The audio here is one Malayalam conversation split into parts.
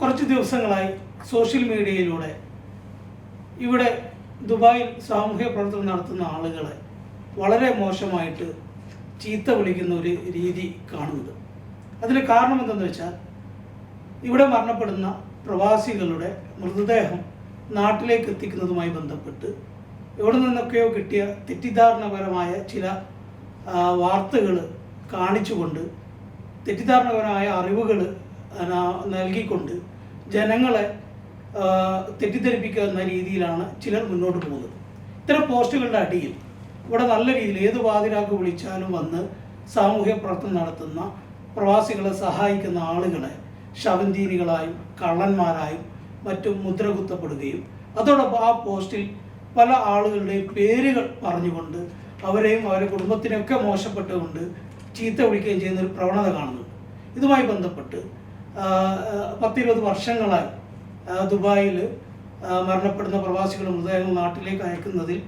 കുറച്ച് ദിവസങ്ങളായി സോഷ്യൽ മീഡിയയിലൂടെ ഇവിടെ ദുബായിൽ സാമൂഹ്യ പ്രവർത്തനം നടത്തുന്ന ആളുകളെ വളരെ മോശമായിട്ട് ചീത്ത വിളിക്കുന്ന ഒരു രീതി കാണുന്നത്. അതിന് കാരണം എന്തെന്ന് വെച്ചാൽ ഇവിടെ മരണപ്പെടുന്ന പ്രവാസികളുടെ മൃതദേഹം നാട്ടിലേക്ക് എത്തിക്കുന്നതുമായി ബന്ധപ്പെട്ട് എവിടെ നിന്നൊക്കെയോ കിട്ടിയ തെറ്റിദ്ധാരണപരമായ ചില വാർത്തകൾ കാണിച്ചുകൊണ്ട് തെറ്റിദ്ധാരണപരമായ അറിവുകൾ നൽകിക്കൊണ്ട് ജനങ്ങളെ തെറ്റിദ്ധരിപ്പിക്കുന്ന രീതിയിലാണ് ചിലർ മുന്നോട്ട് പോകുന്നത്. ഇത്തരം പോസ്റ്റുകളുടെ അടിയിൽ ഇവിടെ നല്ല രീതിയിൽ ഏത് വാതിരാക്ക് വിളിച്ചാലും വന്ന് സാമൂഹ്യ പ്രവർത്തനം നടത്തുന്ന പ്രവാസികളെ സഹായിക്കുന്ന ആളുകളെ ശവന്തീനികളായും കള്ളന്മാരായും മറ്റും മുദ്ര കുത്തപ്പെടുകയും അതോടൊപ്പം ആ പോസ്റ്റിൽ പല ആളുകളുടെയും പേരുകൾ പറഞ്ഞുകൊണ്ട് അവരെയും അവരുടെ കുടുംബത്തിനെയൊക്കെ മോശപ്പെട്ടുകൊണ്ട് ചീത്ത വിളിക്കുകയും ചെയ്യുന്ന ഒരു പ്രവണത കാണുന്നുണ്ട്. ഇതുമായി ബന്ധപ്പെട്ട് പത്തിരുപത് വർഷങ്ങളായി ദുബായിൽ മരണപ്പെടുന്ന പ്രവാസികളുടെ മൃതദേഹങ്ങൾ നാട്ടിലേക്ക് അയക്കുന്നതിൽ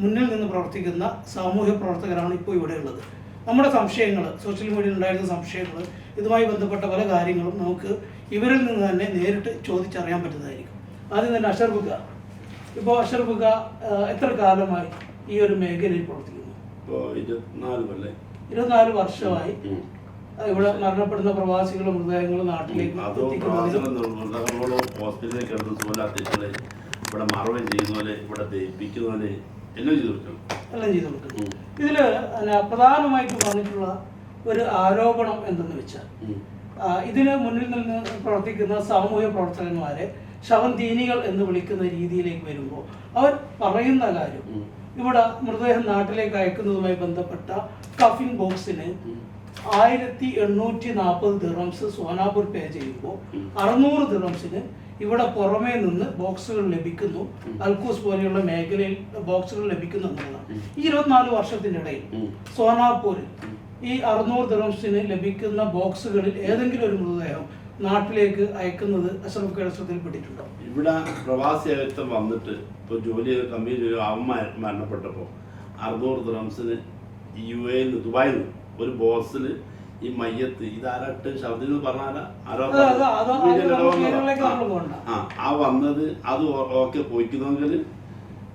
മുന്നിൽ നിന്ന് പ്രവർത്തിക്കുന്ന സാമൂഹ്യ പ്രവർത്തകരാണ് ഇപ്പോൾ ഇവിടെ ഉള്ളത്. നമ്മുടെ സംശയങ്ങൾ സോഷ്യൽ മീഡിയയിൽ ഉണ്ടായിരുന്ന സംശയങ്ങൾ ഇതുമായി ബന്ധപ്പെട്ട പല കാര്യങ്ങളും നമുക്ക് ഇവരിൽ നിന്ന് തന്നെ നേരിട്ട് ചോദിച്ചറിയാൻ പറ്റുന്നതായിരിക്കും. ആദ്യം തന്നെ അഷർബുക ഇപ്പോൾ അഷർബുക എത്ര കാലമായി ഈ ഒരു മേഖലയിൽ പ്രവർത്തിക്കുന്നു? ഇരുപത്തിനാല് വർഷമായി. ഇവിടെ മരണപ്പെടുന്ന പ്രവാസികളുടെ മൃതദേഹങ്ങൾ നാട്ടിലേക്ക് അത് ഹോസ്പിറ്റലിൽ കിടന്ന് ഇവിടെ മറവ് ഇവിടെ എല്ലാം ചെയ്തു കൊടുക്കണം? എല്ലാം ചെയ്തു ഇതിൽ പ്രധാനമായിട്ട് പറഞ്ഞിട്ടുള്ള ഒരു ആരോപണം എന്തെന്ന് വെച്ചാൽ ഇതിന് മുന്നിൽ നിന്ന് പ്രവർത്തിക്കുന്ന സാമൂഹ്യ പ്രവർത്തകന്മാരെ ശവന്തീനികൾ എന്ന് വിളിക്കുന്ന രീതിയിലേക്ക് വരുമ്പോൾ അവർ പറയുന്ന കാര്യം ഇവിടെ മൃതദേഹം നാട്ടിലേക്ക് അയക്കുന്നതുമായി ബന്ധപ്പെട്ട കഫിൻ ബോക്സിന്. ആയിരത്തി എണ്ണൂറ്റി നാൽപ്പത് ദിറംസ് സോനാപൂർ പേ ചെയ്യുമ്പോൾ. അറുന്നൂറ് ദിറംസിന് ഇവിടെ പുറമേ നിന്ന് ബോക്സുകൾ ലഭിക്കുന്നു അൽക്കൂസ് പോലെയുള്ള മേഖലയിൽ ബോക്സുകൾ ലഭിക്കുന്നു എന്നുള്ളതാണ് ഈ ഇരുപത്തിനാല് വർഷത്തിനിടയിൽ. സോനാപൂരിൽ ഈ അറുന്നൂറ് ദിറംസിന് ലഭിക്കുന്ന ബോക്സുകളിൽ ഏതെങ്കിലും ഒരു മൃതദേഹം നാട്ടിലേക്ക് അയക്കുന്നത് അഷ്റഫ് കേരളത്തിൽപ്പെട്ടിട്ടുണ്ടോ ഇവിടെ പ്രവാസി അകത്തം വന്നിട്ട് ഇപ്പൊ ജോലി കമ്പനി ജോലി അവൻ മര- അറുന്നൂറ് ദിറംസിന് യു എയിൽ നിന്ന് ദുബായിൽ നിന്ന് ഒരു ബോസിൽ ഈ മയ്യത്ത് ഇതാരട്ട് ശബ്ദം എന്ന് ആരോ? ആ. ആ വന്നത് അത് ഓക്കെ പോയിക്കുന്നെങ്കിൽ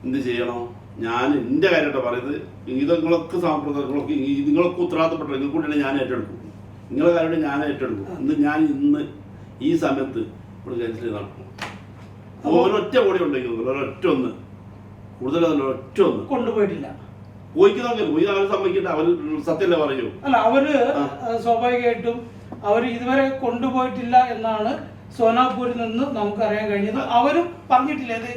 എന്ത് ചെയ്യണം? ഞാൻ എന്റെ കാര്യമായിട്ട് പറയുന്നത് ഇതൊക്കെ സാമ്പ്രദായങ്ങളൊക്കെ നിങ്ങളൊക്കെ ഉത്തരവാദിത്തപ്പെട്ട നിങ്ങൾ കൂട്ടിയാണ് ഞാൻ ഏറ്റെടുക്കും. നിങ്ങളെ കാര്യമായിട്ട് ഞാൻ ഏറ്റെടുക്കും. ഇന്ന് ഞാൻ ഇന്ന് ഈ സമയത്ത് ഇവിടെ ക്യാൻസൽ ചെയ്ത് നടക്കും ഒരൊറ്റ കൂടി ഉണ്ടെങ്കിൽ ഒരൊറ്റ ഒന്ന്. കൂടുതലല്ല ഒറ്റ ഒന്ന്. കൊണ്ടുപോയിട്ടില്ല. പോയിക്കുന്നെങ്കിൽ പോയി അവർ സമ്മതിക്കട്ടെ അവർ സത്യമല്ലേ പറയൂ അല്ല അവർ സ്വാഭാവികമായിട്ടും അവർ ഇതുവരെ കൊണ്ടുപോയിട്ടില്ല എന്നാണ് സോനാപൂരിൽ നിന്ന് നമുക്ക് അറിയാൻ കഴിഞ്ഞത്. അവരും പറഞ്ഞിട്ടില്ല ഇത്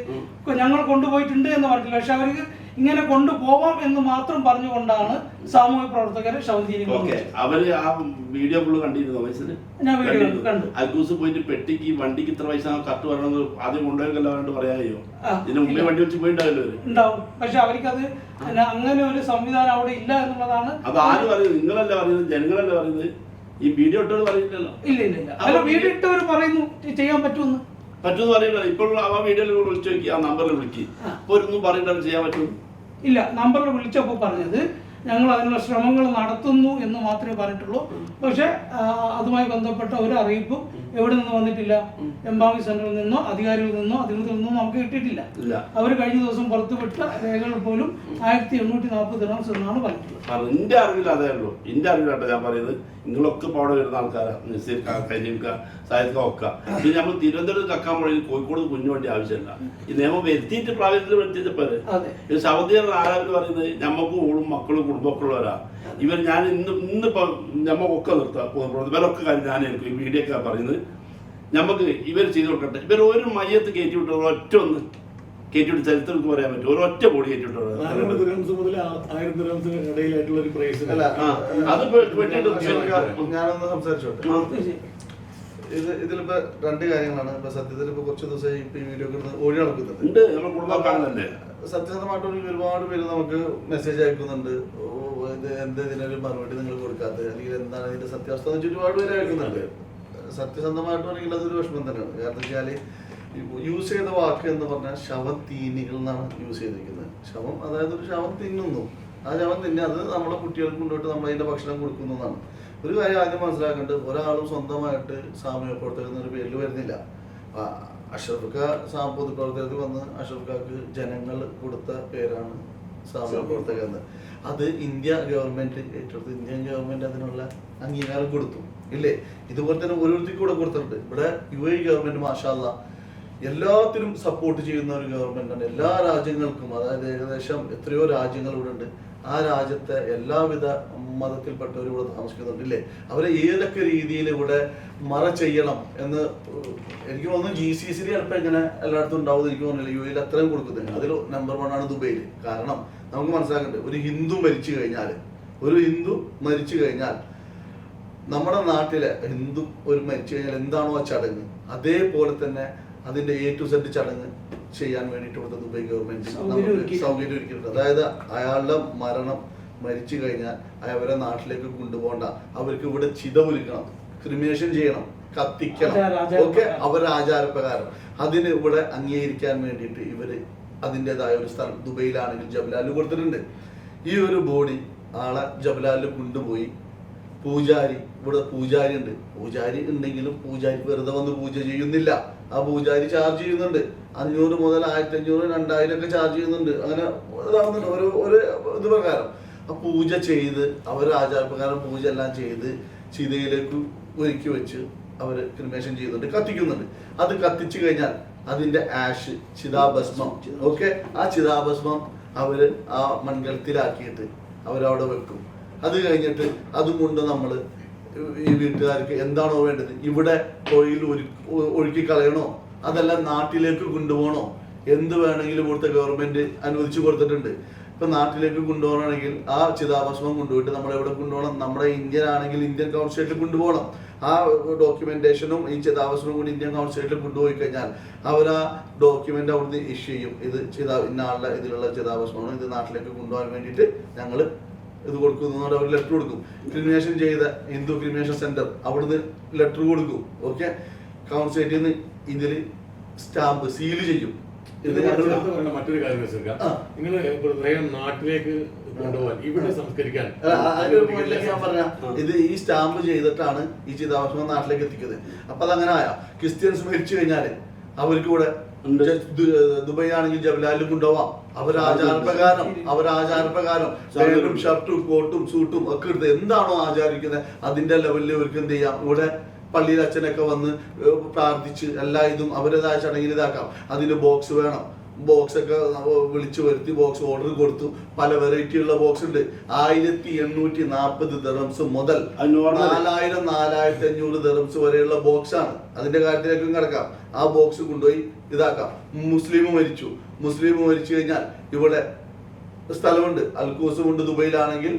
ഞങ്ങൾ കൊണ്ടുപോയിട്ടുണ്ട് എന്ന് പറഞ്ഞിട്ടില്ല. പക്ഷെ അവർക്ക് ഇങ്ങനെ കൊണ്ടുപോവാം എന്ന് മാത്രം പറഞ്ഞുകൊണ്ടാണ് സാമൂഹ്യ പ്രവർത്തകരെ ശവന്തീനി ഓക്കെ അവർ ആ വീഡിയോ ഫുള്ള് കണ്ടിരുന്നോ വയസ്സിന് ഞാൻ വീഡിയോ കണ്ടു. അൽക്കൂസ് പോയിട്ട് പെട്ടിക്ക് വണ്ടിക്ക് ഇത്ര പൈസ കത്ത് വരണമെന്ന് ആദ്യം കൊണ്ടുപോയല്ലോ പറയാമോ ഇതിന് മുമ്പേ വണ്ടി വെച്ച് അവർ. ഉണ്ടാവും. പക്ഷെ അവർക്കത് അങ്ങനെ ഒരു സംവിധാനം അവിടെ ഇല്ല എന്നുള്ളതാണ് അത് ആര് പറയുന്നത്? നിങ്ങളല്ല പറയുന്നത്? ജനങ്ങളല്ല പറയുന്നത്? ഈ വീഡിയോ ഇട്ടവർ പറയുന്നില്ലല്ലോ. ഇല്ല ഇല്ല ഇല്ല. അല്ല വീടിട്ടവർ പറയുന്നു ചെയ്യാൻ പറ്റുമെന്ന്. പറ്റുമെന്ന് പറയില്ല ഇപ്പോഴുള്ള ആ വീഡിയോയിൽ വിളിച്ചു നോക്കി ആ നമ്പറിൽ വിളിക്ക്. അപ്പോൾ ഒന്നും പറയേണ്ടത് ചെയ്യാൻ പറ്റും? ഇല്ല നമ്പറിൽ വിളിച്ചപ്പോൾ പറഞ്ഞത് ഞങ്ങൾ അതിനുള്ള ശ്രമങ്ങൾ നടത്തുന്നു എന്ന് മാത്രമേ പറഞ്ഞിട്ടുള്ളൂ. പക്ഷെ അതുമായി ബന്ധപ്പെട്ട ഒരു അറിയിപ്പും എവിടെ നിന്ന് വന്നിട്ടില്ല. എംബാമി സെന്ററിൽ നിന്നോ അധികാരികളിൽ നിന്നോ അധികൃതരിൽ നിന്നോ നമുക്ക് കിട്ടിയിട്ടില്ല. അവർ കഴിഞ്ഞ ദിവസം പുറത്തുവിട്ട രേഖകൾ പോലും ആയിരത്തി എണ്ണൂറ്റി നാൽപ്പത് റൺസ് എന്നാണ് പറഞ്ഞിട്ടുള്ളത്. എന്റെ അറിവിൽ അതേ ഉള്ളൂ. എന്റെ അറിവിലാട്ടോ ഞാൻ പറയുന്നത്. നിങ്ങളൊക്കെ ഇപ്പോൾ അവിടെ വരുന്ന ആൾക്കാരാ. നസീർ കരീംക്ക സായിദ് ഒക്കെ ഇത് നമ്മൾ തിരുവനന്തപുരത്ത് കക്കാൻ പോയി കോഴിക്കോട് കുഞ്ഞു വേണ്ടി ആവശ്യമില്ല. ഈ നിയമം വരുത്തിയിട്ട് പ്രാബല്യത്തിൽ വരുത്തിയപ്പോഴേ അതെ. ഇത് ശവദീർ ആരാവര് പറയുന്നത് നമുക്ക് ഓളും മക്കളും കുടുംബമൊക്കെ ഉള്ളവരാ. ഇവർ ഞാൻ ഇന്ന് ഇന്നിപ്പോ ഞമ്മക്കൊക്കെ നിർത്താം ഇവരൊക്കെ കാര്യം ഞാൻ എനിക്ക് ഒക്കെ പറയുന്നത്. നമുക്ക് ഇവർ ചെയ്ത് കൊടുക്കട്ടെ. ഇവർ ഒരു മയ്യത്ത് കയറ്റി വിട്ട ഒറ്റ ഒന്ന് കയറ്റി വിട്ട് ചരിത്രത്തിൽ പറയാൻ പറ്റും. ഒരൊറ്റ ഒറ്റ ബോഡി കയറ്റി വിട്ടത് മുതൽ ആ- ആയിരം ഒരു പ്രൈസ് അല്ല അത് പെ- പെട്ടിട്ട് ഞാനൊന്ന് സംസാരിച്ചോട്ടെ. ഇത് ഇതിലിപ്പോ രണ്ട് കാര്യങ്ങളാണ്. ഇപ്പൊ സത്യത്തിൽ ഇപ്പൊ കുറച്ച് ദിവസമായി ഇപ്പൊ ഈ വീഡിയോ കിടന്ന് ഒഴി നടക്കുന്നുണ്ട്. സത്യസന്ധമായിട്ട് ഒരു ഒരുപാട് പേര് നമുക്ക് മെസ്സേജ് അയക്കുന്നുണ്ട്. ഇത് എന്ത് ഇതിനൊരു മറുപടി നിങ്ങൾ കൊടുക്കാത്തത്? അല്ലെങ്കിൽ എന്താണ് ഇതിന്റെ സത്യാവസ്ഥ എന്ന് ഒരുപാട് പേര് കേൾക്കുന്നുണ്ട്. സത്യസന്ധമായിട്ട് പറയുന്നത് അതൊരു വിഷമം തന്നെയാണ്. കാരണം വെച്ചാൽ യൂസ് ചെയ്ത വാക്ക് എന്ന് പറഞ്ഞാൽ ശവത്തീനികൾ എന്നാണ് യൂസ് ചെയ്തിരിക്കുന്നത്. ശവം അതായത് ഒരു ശവം തിന്നുന്നു. ആ ശവം തിന്നെ അത് നമ്മളെ കുട്ടികൾക്ക് കൊണ്ടുപോയിട്ട് നമ്മൾ അതിന്റെ ഭക്ഷണം കൊടുക്കുന്നതാണ് ഒരു കാര്യം ആദ്യം മനസ്സിലാക്കേണ്ടത് ഒരാളും സ്വന്തമായിട്ട് സാമൂഹ്യ പ്രവർത്തകർ എന്നൊരു പേരിൽ വരുന്നില്ല. അഷ്റഫ് ഖാ സാ വന്ന് അഷ്റഫ് ജനങ്ങൾ കൊടുത്ത പേരാണ് സാമൂഹ്യ പ്രവർത്തകർ എന്ന് അത് ഇന്ത്യ ഗവൺമെന്റ് ഏറ്റെടുത്ത് ഇന്ത്യൻ ഗവൺമെന്റ് അതിനുള്ള അംഗീകാരം കൊടുത്തു. ഇല്ലേ? ഇതുപോലെ തന്നെ ഓരോരുത്തർക്കും കൂടെ കൊടുത്തിട്ടുണ്ട്. ഇവിടെ യു എ ഗവൺമെന്റ് മാഷാല്ല എല്ലാത്തിനും സപ്പോർട്ട് ചെയ്യുന്ന ഒരു ഗവൺമെന്റാണ് എല്ലാ രാജ്യങ്ങൾക്കും അതായത് ഏകദേശം എത്രയോ രാജ്യങ്ങൾ ഇവിടെ ഉണ്ട് ആ രാജ്യത്തെ എല്ലാവിധ മതത്തിൽപ്പെട്ടവരും ഇവിടെ താമസിക്കുന്നുണ്ട് ഇല്ലേ അവരെ ഏതൊക്കെ രീതിയിൽ ഇവിടെ മറ ചെയ്യണം എന്ന് എനിക്ക് തോന്നുന്നു ജി സി സി ചിലപ്പോൾ എങ്ങനെ എല്ലായിടത്തും ഉണ്ടാവും എനിക്ക് തോന്നുന്നില്ല. യു എയിൽ അത്രയും കൊടുക്കുന്നത് അതിൽ നമ്പർ വൺ ആണ് ദുബൈയിൽ. കാരണം നമുക്ക് മനസ്സിലാക്കേണ്ടത് ഒരു ഹിന്ദു മരിച്ചു കഴിഞ്ഞാൽ ഒരു ഹിന്ദു മരിച്ചു കഴിഞ്ഞാൽ നമ്മുടെ നാട്ടിലെ ഹിന്ദു ഒരു മരിച്ചു കഴിഞ്ഞാൽ എന്താണോ ആ ചടങ്ങ്? അതേപോലെ തന്നെ അതിന്റെ എ ടു സെഡ് ചടങ്ങ് ചെയ്യാൻ വേണ്ടിയിട്ട് ഇവിടെ ദുബൈ ഗവൺമെന്റ് സൗകര്യം ഒരുക്കിയിട്ടുണ്ട്. അതായത് അയാളുടെ മരണം മരിച്ചു കഴിഞ്ഞാൽ അയാളെ നാട്ടിലേക്ക് കൊണ്ടുപോകണ്ട. അവർക്ക് ഇവിടെ ചിത ഒരുക്കണം ക്രിമിനേഷൻ ചെയ്യണം കത്തിക്കണം. ഓക്കെ? അവരുടെ ആചാരപ്രകാരം. അതിന് ഇവിടെ അംഗീകരിക്കാൻ വേണ്ടിയിട്ട് ഇവർ അതിന്റെതായ ഒരു സ്ഥലം ദുബൈയിലാണെങ്കിൽ ജബലാലിൽ കൊടുത്തിട്ടുണ്ട്. ഈ ഒരു ബോഡി ആളെ ജബലാലിൽ കൊണ്ടുപോയി പൂജാരി ഇവിടെ പൂജാരി ഉണ്ട്. പൂജാരി ഉണ്ടെങ്കിലും പൂജാരി വെറുതെ വന്ന് പൂജ ചെയ്യുന്നില്ല. ആ പൂജാരി ചാർജ് ചെയ്യുന്നുണ്ട്. അഞ്ഞൂറ് മുതൽ ആയിരത്തി അഞ്ഞൂറ് രണ്ടായിരം ഒക്കെ ചാർജ് ചെയ്യുന്നുണ്ട്. അങ്ങനെ ഇതാവുന്നുണ്ട്. ഒരു ഒരു ഇത് പ്രകാരം. ആ പൂജ ചെയ്ത് അവർ ആചാരപ്രകാരം പൂജ എല്ലാം ചെയ്ത് ചിതയിലേക്ക് ഒരുക്കി വെച്ച് അവർ ക്രിമേഷൻ ചെയ്യുന്നുണ്ട്. കത്തിക്കുന്നുണ്ട്. അത് കത്തിച്ചു കഴിഞ്ഞാൽ അതിന്റെ ആഷ് ചിതാഭസ്മം. ഓക്കെ ആ ചിതാഭസ്മം അവർ ആ മൺകലത്തിലാക്കിയിട്ട് അവരവിടെ വെക്കും. അത് കഴിഞ്ഞിട്ട് അതും കൊണ്ട് നമ്മൾ ഈ വീട്ടുകാർക്ക് എന്താണോ വേണ്ടത്? ഇവിടെ തൊഴിൽ ഒഴുക്കി കളയണോ? അതെല്ലാം നാട്ടിലേക്ക് കൊണ്ടുപോകണോ? എന്ത് വേണമെങ്കിലും ഇവിടുത്തെ ഗവൺമെന്റ് അനുവദിച്ചു കൊടുത്തിട്ടുണ്ട്. ഇപ്പൊ നാട്ടിലേക്ക് കൊണ്ടുപോകണമെങ്കിൽ ആ ചിതാഭസ്മം കൊണ്ടുപോയിട്ട് നമ്മൾ എവിടെ കൊണ്ടുപോകണം? നമ്മുടെ ഇന്ത്യൻ ആണെങ്കിൽ ഇന്ത്യൻ കൗൺസിലേറ്റിൽ കൊണ്ടുപോകണം. ആ ഡോക്യുമെന്റേഷനും ഈ ചിതാഭസ്മം കൂടി ഇന്ത്യൻ കൗൺസിലേറ്റിൽ കൊണ്ടുപോയി കഴിഞ്ഞാൽ അവർ ആ ഡോക്യുമെന്റ് അവിടുന്ന് ഇഷ്യൂ ചെയ്യും. ഇത് ചിതാ ഇന്ന ആളുടെ ഇതിലുള്ള ചിതാഭസ്മമാണ് ഇത് നാട്ടിലേക്ക് കൊണ്ടുപോകാൻ വേണ്ടിയിട്ട് ഞങ്ങൾ ഇത് കൊടുക്കുന്നു അവർ ലെറ്റർ കൊടുക്കും. ക്രിമിനേഷൻ ചെയ്ത ഹിന്ദു ക്രിമിനേഷൻ സെന്റർ അവിടുന്ന് ലെറ്റർ കൊടുക്കും. ഓക്കെ കൗൺസിലേറ്റിൽ നിന്ന് ഇതിൽ സ്റ്റാമ്പ് സീൽ ചെയ്യും. മറ്റൊരു കാര്യം. നിങ്ങൾ നാട്ടിലേക്ക് കൊണ്ടുപോകാൻ ഇവിടെ സംസ്കരിക്കാൻ. ഇത് ഈ സ്റ്റാമ്പ് ചെയ്തിട്ടാണ് ഈ ചിതാഭസ്മം നാട്ടിലേക്ക് എത്തിക്കുന്നത്. അപ്പൊ അതങ്ങനെ ആയ. ക്രിസ്ത്യൻസ് മരിച്ചു കഴിഞ്ഞാൽ അവർക്ക് ഇവിടെ ദുബൈ ആണെങ്കിൽ ജവലാലും കൊണ്ടുപോവാം. അവർ ആചാരപ്രകാരം പാന്റും ഷർട്ടും കോട്ടും സൂട്ടും ഒക്കെ എടുത്ത് എന്താണോ ആചാരിക്കുന്നത് അതിന്റെ ലെവലിൽ ഇവർക്ക് എന്ത് ചെയ്യാം? ഇവിടെ പള്ളിയിൽ അച്ഛനൊക്കെ വന്ന് പ്രാർത്ഥിച്ച് എല്ലാ ഇതും അവരേതായ ചടങ്ങിൽ ഇതാക്കാം. അതിന് ബോക്സ് വേണം. ബോക്സ് ഒക്കെ വിളിച്ചു വരുത്തി ബോക്സ് ഓർഡർ കൊടുത്തു. പല വെറൈറ്റി ഉള്ള ബോക്സ് ഉണ്ട്. ആയിരത്തി എണ്ണൂറ്റി നാൽപ്പത് ദറംസ് മുതൽ. നാലായിരം നാലായിരത്തി അഞ്ഞൂറ് ദറംസ് വരെയുള്ള ബോക്സ് ആണ്. അതിന്റെ കാര്യത്തിലേക്കും കിടക്കാം. ആ ബോക്സ് കൊണ്ടുപോയി ഇതാക്കാം. മുസ്ലിം മരിച്ചു. മുസ്ലിം മരിച്ചു കഴിഞ്ഞാൽ ഇവിടെ സ്ഥലമുണ്ട്. അൽക്കൂസും ഉണ്ട് ദുബൈയിലാണെങ്കിൽ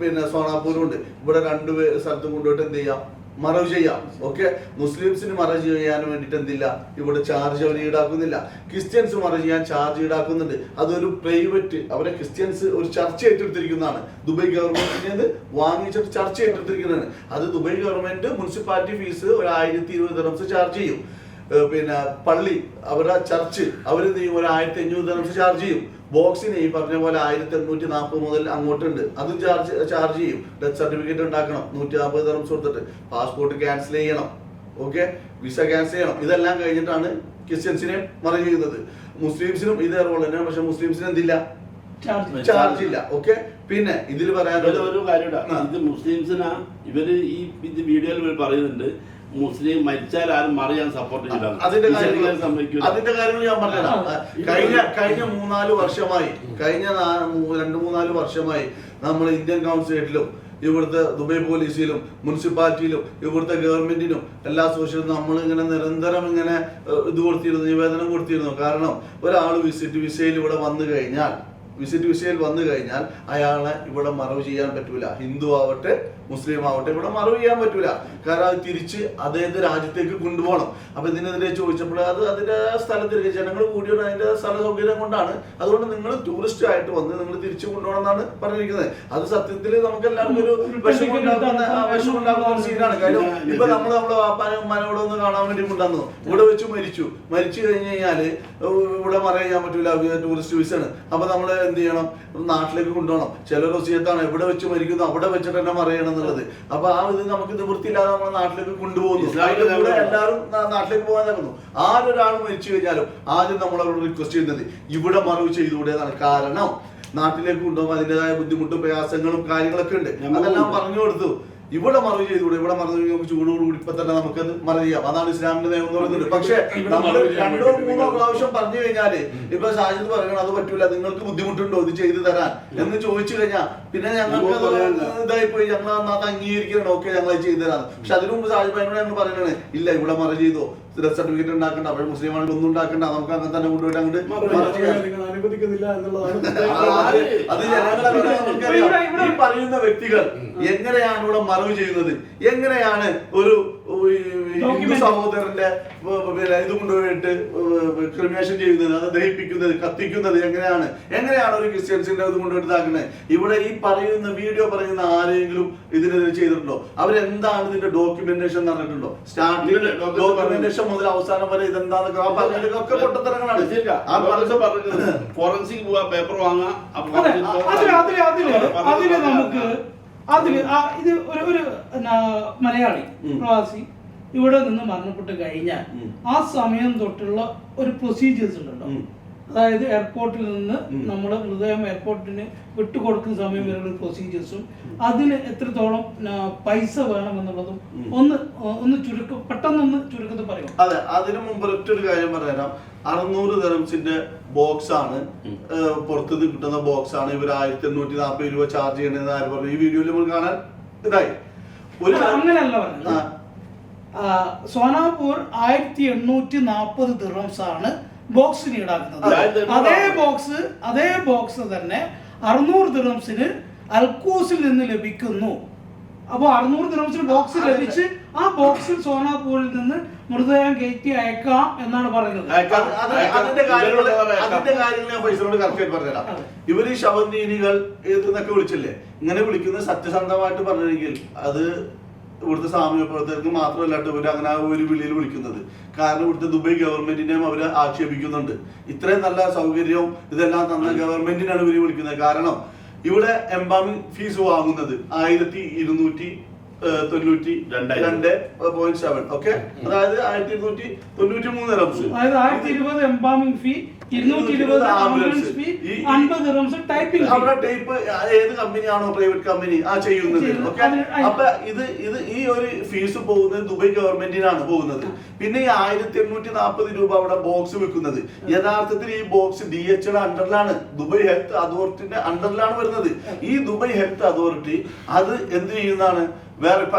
പിന്നെ സോണാപൂരും ഉണ്ട് ഇവിടെ രണ്ട് സ്ഥലത്തും കൊണ്ടുപോയിട്ട് എന്ത് ചെയ്യാം? മറവ് ചെയ്യാം. ഓക്കെ മുസ്ലിംസിന് മറവ് ചെയ്യാൻ വേണ്ടിയിട്ട് എന്തില്ല? ഇവിടെ ചാർജ് അവർ ഈടാക്കുന്നില്ല. ക്രിസ്ത്യൻസ് മറവ് ചെയ്യാൻ ചാർജ് ഈടാക്കുന്നുണ്ട്. അതൊരു പ്രൈവറ്റ് അവരെ ക്രിസ്ത്യൻസ് ഒരു ചർച്ച ഏറ്റെടുത്തിരിക്കുന്നതാണ്. ദുബൈ ഗവൺമെന്റിന് വാങ്ങിച്ചിട്ട് ചർച്ച ഏറ്റെടുത്തിരിക്കുന്നതാണ്. അത് ദുബൈ ഗവൺമെന്റ് മുനിസിപ്പാലിറ്റി ഫീസ് ഒരു ആയിരത്തി ഇരുപത് ദിവസം ചാർജ് ചെയ്യും പിന്നെ പള്ളി അവരുടെ ചർച്ച് അവരെന്ത് ചെയ്യും ഒരു ആയിരത്തി അഞ്ഞൂറ് ദിവസം ചാർജ് ചെയ്യും. ബോക്സിന് ഈ പറഞ്ഞ പോലെ ആയിരത്തി എണ്ണൂറ്റി നാൽപ്പത് മുതൽ അങ്ങോട്ടുണ്ട്. അതും ചാർജ് ചാർജ് ചെയ്യും. ഡെത്ത് സർട്ടിഫിക്കറ്റ് ഉണ്ടാക്കണം. നൂറ്റി നാൽപ്പത് തെറംസ് കൊടുത്തിട്ട് പാസ്പോർട്ട് ക്യാൻസൽ ചെയ്യണം. ഓക്കെ? വിസ ക്യാൻസൽ ചെയ്യണം. ഇതെല്ലാം കഴിഞ്ഞിട്ടാണ് ക്രിസ്ത്യൻസിനെ മറ ചെയ്യുന്നത് മുസ്ലിംസിനും ഇതേ റോൾ തന്നെ പക്ഷെ മുസ്ലിംസിന് എന്തില്ല? ചാർജ് ഇല്ല. ഓക്കെ? പിന്നെ ഇതിൽ പറയാനുള്ളത് ഒരു കാര്യം. ഇത് മുസ്ലിംസിനാ ഇവർ ഈ ഇത് വീഡിയോയിൽ പറയുന്നുണ്ട്. മുസ്ലിം മരിച്ചാൽ ആരും മറിയാൻ സപ്പോർട്ട് ചെയ്യില്ല. അതിന്റെ കാര്യങ്ങൾ സംഭവിക്കും അതിന്റെ കാര്യങ്ങൾ ഞാൻ പറഞ്ഞുതരാം. കഴിഞ്ഞ കഴിഞ്ഞ മൂന്നാൽ വർഷമായി കഴിഞ്ഞ രണ്ടു മൂന്നാൽ വർഷമായി നമ്മൾ ഇന്ത്യൻ കൗൺസിലേറ്റിലും ഇവിടുത്തെ ദുബൈ പോലീസിലും മുനിസിപ്പാലിറ്റിയിലും ഇവിടുത്തെ ഗവൺമെന്റിനും എല്ലാ സോഷ്യലും നമ്മൾ ഇങ്ങനെ നിരന്തരം ഇങ്ങനെ ഇത് കൊടുത്തിരുന്നു നിവേദനം കൊടുത്തിരുന്നു. കാരണം ഒരാൾ വിസിറ്റ് വിസയിൽ ഇവിടെ വന്നു കഴിഞ്ഞാൽ വിസിറ്റ് വിസയിൽ വന്നു കഴിഞ്ഞാൽ അയാളെ ഇവിടെ മറവ് ചെയ്യാൻ പറ്റൂല. ഹിന്ദു ആവട്ടെ മുസ്ലിം ആവട്ടെ ഇവിടെ മറവ് ചെയ്യാൻ പറ്റൂല. കാരണം അത് തിരിച്ച് അതേത് രാജ്യത്തേക്ക് കൊണ്ടുപോകണം. അപ്പൊ ഇതിനെതിരെ ചോദിച്ചപ്പോൾ അത് അതിന്റെ സ്ഥലത്തിലേക്ക് ജനങ്ങൾ കൂടിയത് അതിന്റെ സ്ഥല സൗകര്യം കൊണ്ടാണ്. അതുകൊണ്ട് നിങ്ങൾ ടൂറിസ്റ്റ് ആയിട്ട് വന്ന് നിങ്ങൾ തിരിച്ചു കൊണ്ടുപോകണം എന്നാണ് പറഞ്ഞിരിക്കുന്നത്. അത് സത്യത്തിൽ നമുക്ക് എല്ലാവർക്കും ഒരു ഉണ്ടാക്കുന്ന ആ, വിഷമം ഉണ്ടാക്കുന്ന ഒരു സീനാണ് കാര്യം ഇപ്പൊ നമ്മൾ നമ്മളെ വാപ്പാനും ഉമ്മാനോട് ഒന്ന് കാണാൻ വേണ്ടി കൊണ്ടുവന്നു. ഇവിടെ വെച്ച് മരിച്ചു. മരിച്ചു കഴിഞ്ഞ് കഴിഞ്ഞാൽ ഇവിടെ മറ ചെയ്യാൻ പറ്റൂല. ടൂറിസ്റ്റ് വിസ ആണ്. അപ്പൊ നമ്മൾ എന്ത് ചെയ്യണം? നാട്ടിലേക്ക് കൊണ്ടുപോകണം. ചില റൊസിയത്താണ് എവിടെ വെച്ച് മരിക്കുന്നു? അവിടെ വെച്ചിട്ട് തന്നെ മറയണം എന്നുള്ളത്. അപ്പൊ ആ ഇത് നമുക്ക് നിവൃത്തിയില്ലാതെ നമ്മുടെ നാട്ടിലേക്ക് കൊണ്ടുപോകുന്നു. എല്ലാവരും നാട്ടിലേക്ക് പോകാൻ നടക്കുന്നു ആരൊരാൾ മരിച്ചു കഴിഞ്ഞാലും ആദ്യം നമ്മളവരോട് റിക്വസ്റ്റ് ചെയ്യുന്നത് ഇവിടെ മറവ് ചെയ്തുകൂടെ എന്നാണ് കാരണം നാട്ടിലേക്ക് കൊണ്ടുപോകുമ്പോൾ അതിന്റെതായ ബുദ്ധിമുട്ടും പ്രയാസങ്ങളും കാര്യങ്ങളൊക്കെ ഉണ്ട്. അതെല്ലാം പറഞ്ഞു കൊടുത്തു. ഇവിടെ മറവ് ചെയ്തുകൂടെ? ഇവിടെ മറവ് നമുക്ക് ചൂടോടുകൂടി ഇപ്പൊ തന്നെ നമുക്ക് മറവ് ചെയ്യാം. അതാണ് ഇസ്ലാമിന്റെ നിയമം എന്ന് പറയുന്നത്. പക്ഷെ നമ്മൾ രണ്ടോ മൂന്നോ പ്രാവശ്യം പറഞ്ഞു കഴിഞ്ഞാൽ ഇപ്പൊ സാജിദ് പറയണം അത് പറ്റൂല. നിങ്ങൾക്ക് ബുദ്ധിമുട്ടുണ്ടോ? ഇത് ചെയ്തു തരാൻ എന്ന് ചോദിച്ചു കഴിഞ്ഞാൽ പിന്നെ ഞങ്ങൾക്ക് ഇതായി പോയി ഞങ്ങൾ അത് അംഗീകരിക്കണം ഓക്കെ ഞങ്ങൾ ചെയ്തു തരാം. പക്ഷെ അതിനു മുമ്പ് സാജിദ് ഭായിനോട് ഞങ്ങൾ പറയണേ ഇല്ല ഇവിടെ മറ ചെയ്തോ? സർട്ടിഫിക്കറ്റ് ഉണ്ടാക്കണ്ട അപ്പോൾ മുസ്ലിം ആണെങ്കിൽ ഒന്നും ഉണ്ടാക്കണ്ട നമുക്ക് അങ്ങനെ തന്നെ കൊണ്ടുപോയിട്ട് അങ്ങോട്ട് അനുവദിക്കുന്നില്ല എന്നുള്ളതാണ് പറയുന്ന വ്യക്തികൾ എങ്ങനെയാണ് ഇവിടെ മറവ് ചെയ്യുന്നത്? എങ്ങനെയാണ് ഒരു ഹിന്ദു. സഹോദരന്റെ ഇത് കൊണ്ടുപോയിട്ട് ക്രിമിനേഷൻ ചെയ്യുന്നത് അത് ദഹിപ്പിക്കുന്നത് കത്തിക്കുന്നത് എങ്ങനെയാണ്? എങ്ങനെയാണ് ഒരു ക്രിസ്ത്യൻസിന്റെ ഇത് കൊണ്ടുപോയിട്ട് ഇതാക്കുന്നത് ഇവിടെ ഈ പറയുന്ന വീഡിയോ പറയുന്ന ആരെങ്കിലും ഇതിനെതിരെ ചെയ്തിട്ടുണ്ടോ? അവരെന്താണ് ഇതിന്റെ ഡോക്യുമെന്റേഷൻ നടന്നിട്ടുണ്ടോ? സ്റ്റാർട്ടിംഗ് ഡോക്യുമെന്റേഷൻ മുതൽ അവസാനം വരെ ഇതെന്താന്ന് ആ പറഞ്ഞതൊക്കെ പൊട്ടത്തരങ്ങളാണ് ഫോറൻസിക് പോവാ പേപ്പർ വാങ്ങാ നമുക്ക് അതിൽ ആ ഇത് ഒരു ഒരു മലയാളി പ്രവാസി ഇവിടെ നിന്ന് മരണപ്പെട്ട് കഴിഞ്ഞാൽ ആ സമയം തൊട്ടുള്ള ഒരു പ്രൊസീജിയേഴ്സ് ഉണ്ടല്ലോ. അതായത് എയർപോർട്ടിൽ നിന്ന്. നമ്മൾ ഹൃദയം എയർപോർട്ടിന് വിട്ടുകൊടുക്കുന്ന സമയം വരെയുള്ള പ്രൊസീജിയേഴ്സും അതിന് എത്രത്തോളം പൈസ വേണമെന്നുള്ളതും എന്നുള്ളതും ഒന്ന് ഒന്ന് ചുരുക്കം പെട്ടെന്നൊന്ന് ചുരുക്കത്തിൽ പറയാം. അതെ അതിനു മുമ്പ് ഒറ്റൊരു കാര്യം പറയാം അറുന്നൂറ് തെറംസിന്റെ ബോക്സ് ആണ് പുറത്തു പുറത്തുനിന്ന് കിട്ടുന്ന ബോക്സ് ആണ് ഇവർ ആയിരത്തി എണ്ണൂറ്റി നാൽപ്പത് രൂപ ചാർജ് ചെയ്യണമെന്ന് ആര് പറഞ്ഞു? ഈ വീഡിയോയിൽ നമ്മൾ കാണാൻ ഇതായി. ഒരു അങ്ങനെയല്ല പറഞ്ഞത്. സോനാപൂർ ആയിരത്തി എണ്ണൂറ്റി നാൽപ്പത് ദിറംസ് ആണ് ബോക്സിന് ഈടാക്കുന്നത്. അതേ ബോക്സ് അതേ ബോക്സ് തന്നെ അറുന്നൂറ് ദിറംസിന് അൽക്കൂസിൽ നിന്ന് ലഭിക്കുന്നു. അപ്പോൾ അറുന്നൂറ് ദിറംസിന് ബോക്സ്. ലഭിച്ച് ആ ബോക്സിൽ സോനാപൂരിൽ നിന്ന് മൃതദേഹം കയറ്റി അയക്കാം എന്നാണ് പറയുന്നത്. അതിന്റെ കാര്യങ്ങൾ ഞാൻ ഫൈസലോട് കറക്റ്റ് പറഞ്ഞുതരാം. ഈ ശവനീനികൾ എന്നൊക്കെ വിളിച്ചില്ലേ? ഇങ്ങനെ വിളിക്കുന്നത് സത്യസന്ധമായിട്ട് പറഞ്ഞെങ്കിൽ അത് ഇവിടുത്തെ സാമൂഹ്യ പ്രവർത്തകർക്ക് മാത്രമല്ലാട്ട് ഇവർ അങ്ങനെ ഒരു വിളിയിൽ വിളിക്കുന്നത്. കാരണം ഇവിടുത്തെ ദുബായ് ഗവൺമെന്റിനെയും അവർ ആക്ഷേപിക്കുന്നുണ്ട്. ഇത്രയും നല്ല സൗകര്യവും ഇതെല്ലാം തന്ന ഗവൺമെന്റിനാണ് ഇവർ വിളിക്കുന്നത്. കാരണം ഇവിടെ എംബാമിംഗ് ഫീസ് വാങ്ങുന്നത് ആയിരത്തി ഇരുന്നൂറ്റി തൊണ്ണൂറ്റി. രണ്ട് പോയിന്റ് സെവൻ ഓക്കെ അതായത് ആയിരത്തി ഇരുന്നൂറ്റി തൊണ്ണൂറ്റി മൂന്ന് റംസ് അതായത് ആയിരത്തി ഇരുപത് എംബാമിംഗ് ഫീ അവിടെ ടൈപ്പ് ഏത് കമ്പനിയാണോ പ്രൈവറ്റ് കമ്പനി ആ ചെയ്യുന്നത്. ഓക്കെ അപ്പൊ ഇത് ഇത് ഈ ഒരു ഫീസ് പോകുന്നത് ദുബായ് ഗവൺമെന്റിനാണ് പോകുന്നത്. പിന്നെ ഈ ആയിരത്തി എണ്ണൂറ്റി നാൽപ്പത് രൂപ അവിടെ ബോക്സ് വിൽക്കുന്നത് യഥാർത്ഥത്തിൽ ഈ ബോക്സ് ഡി എച്ച് അണ്ടറിലാണ് ദുബായ് ഹെൽത്ത് അതോറിറ്റിന്റെ അണ്ടറിലാണ് വരുന്നത്. ഈ ദുബായ് ഹെൽത്ത് അതോറിറ്റി അത് എന്ത് ചെയ്യുന്നതാണ്? വേറെ ഇപ്പൊ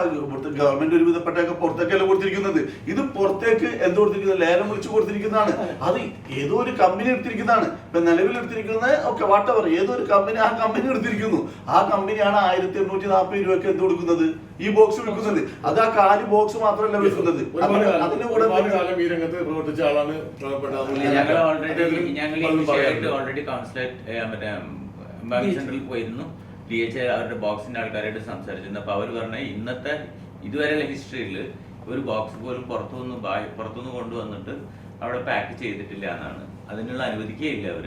ഗവൺമെന്റ് ഒരുവിധപ്പെട്ടൊക്കെ പുറത്തേക്കല്ല കൊടുത്തിരിക്കുന്നത്? ഇത് പുറത്തേക്ക് എന്ത് കൊടുത്തിരിക്കുന്നത്? ലേലം വിളിച്ച് കൊടുത്തിരിക്കുന്നതാണ്. അത് ഏതോ ഒരു കമ്പനി എടുത്തിരിക്കുന്നതാണ്. ഇപ്പൊ നിലവിൽ എടുത്തിരിക്കുന്നത് ഒക്കെ വാട്ടവർ ഏതോ ഒരു കമ്പനി ആ കമ്പനി എടുത്തിരിക്കുന്നു. ആ കമ്പനിയാണ് ആയിരത്തി എണ്ണൂറ്റി നാൽപ്പത് രൂപയ്ക്ക് എന്ത് കൊടുക്കുന്നത്? ഈ ബോക്സ് വിൽക്കുന്നത്. അത് ആ കാൽ ബോക്സ് മാത്രമല്ല വിൽക്കുന്നത്. അതിന്റെ കൂടെ ഈ രംഗത്ത് പ്രവർത്തിച്ച ആളാണ് ഞങ്ങൾ ഓൾറെഡി ഞങ്ങൾ. ഓൾറെഡി കൗൺസിലേറ്റ് മറ്റേ പോയിരുന്നു. ഡി എച്ച് അവരുടെ ബോക്സിന്റെ ആൾക്കാരായിട്ട് സംസാരിച്ചിരുന്നു. അപ്പൊ അവർ പറഞ്ഞ ഇന്നത്തെ ഇതുവരെയുള്ള ഹിസ്റ്ററിയിൽ ഒരു ബോക്സ് പോലും പുറത്തുനിന്ന് പുറത്തുനിന്ന് കൊണ്ടുവന്നിട്ട് അവിടെ പാക്ക് ചെയ്തിട്ടില്ല എന്നാണ്. അതിനുള്ള അനുവദിക്കുകയില്ല അവർ.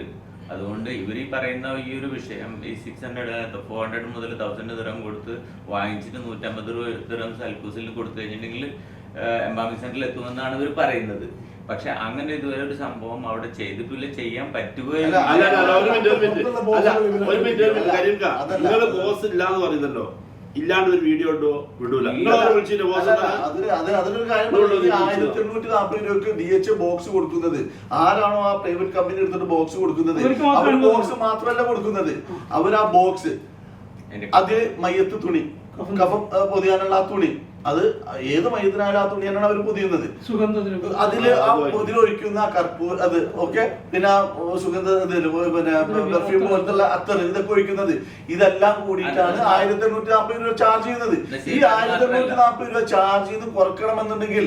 അതുകൊണ്ട് ഇവർ ഈ പറയുന്ന ഈ ഒരു വിഷയം ഈ സിക്സ് ഹൺഡ്രഡ് ഫോർ ഹൺഡ്രഡ് മുതൽ തൗസൻഡ് ദിറം കൊടുത്ത് വാങ്ങിച്ചിട്ട് നൂറ്റമ്പത് രൂപ ദിറം സൽക്കൂസിൽ കൊടുത്തു കഴിഞ്ഞിട്ടുണ്ടെങ്കിൽ എംബാമിംഗ് സെന്ററിൽ എത്തുമെന്നാണ് ഇവർ പറയുന്നത്. പക്ഷെ അങ്ങനെ ഇതുവരെ ഒരു സംഭവം അവിടെ ചെയ്തിട്ടില്ല ചെയ്യാൻ പറ്റുകയില്ല. നിങ്ങൾ ബോസ് ഇല്ലാന്ന് പറയുന്നല്ലോ ഇല്ലാണ്ട് ഒരു വീഡിയോ ഉണ്ടോ? വിടൂല. ഇല്ല. ആയിരത്തി എണ്ണൂറ്റി നാൽപ്പത് രൂപക്ക് ഡി എച്ച് ബോക്സ് കൊടുക്കുന്നത്. ആരാണോ ആ പ്രൈവറ്റ് കമ്പനി എടുത്തിട്ട് ബോക്സ് കൊടുക്കുന്നത്? അവർ ബോക്സ് മാത്രമല്ല കൊടുക്കുന്നത്. അവർ ആ ബോക്സ് അത് അതിൽ മയ്യത്ത് തുണി. കഫം. പൊതിയാനുള്ള ആ തുണി. അത് ഏത് മയ്യത്തിനായാലും ആ തുണി തന്നെയാണ് അവർ പൊതിയുന്നത്. അതിൽ ആ പൊതി ആ കർപ്പൂർ അത് ഓക്കെ? പിന്നെ ആ സുഗന്ധ പിന്നെ പെർഫ്യൂം പോലത്തുള്ള അത്തർ ഇതൊക്കെ ഒഴിക്കുന്നത്. ഇതെല്ലാം കൂടിയിട്ടാണ് ആയിരത്തി എണ്ണൂറ്റി നാൽപ്പത് രൂപ ചാർജ് ചെയ്യുന്നത്. ഈ ആയിരത്തി എണ്ണൂറ്റി. നാൽപ്പത് രൂപ ചാർജ് ചെയ്ത് കുറക്കണമെന്നുണ്ടെങ്കിൽ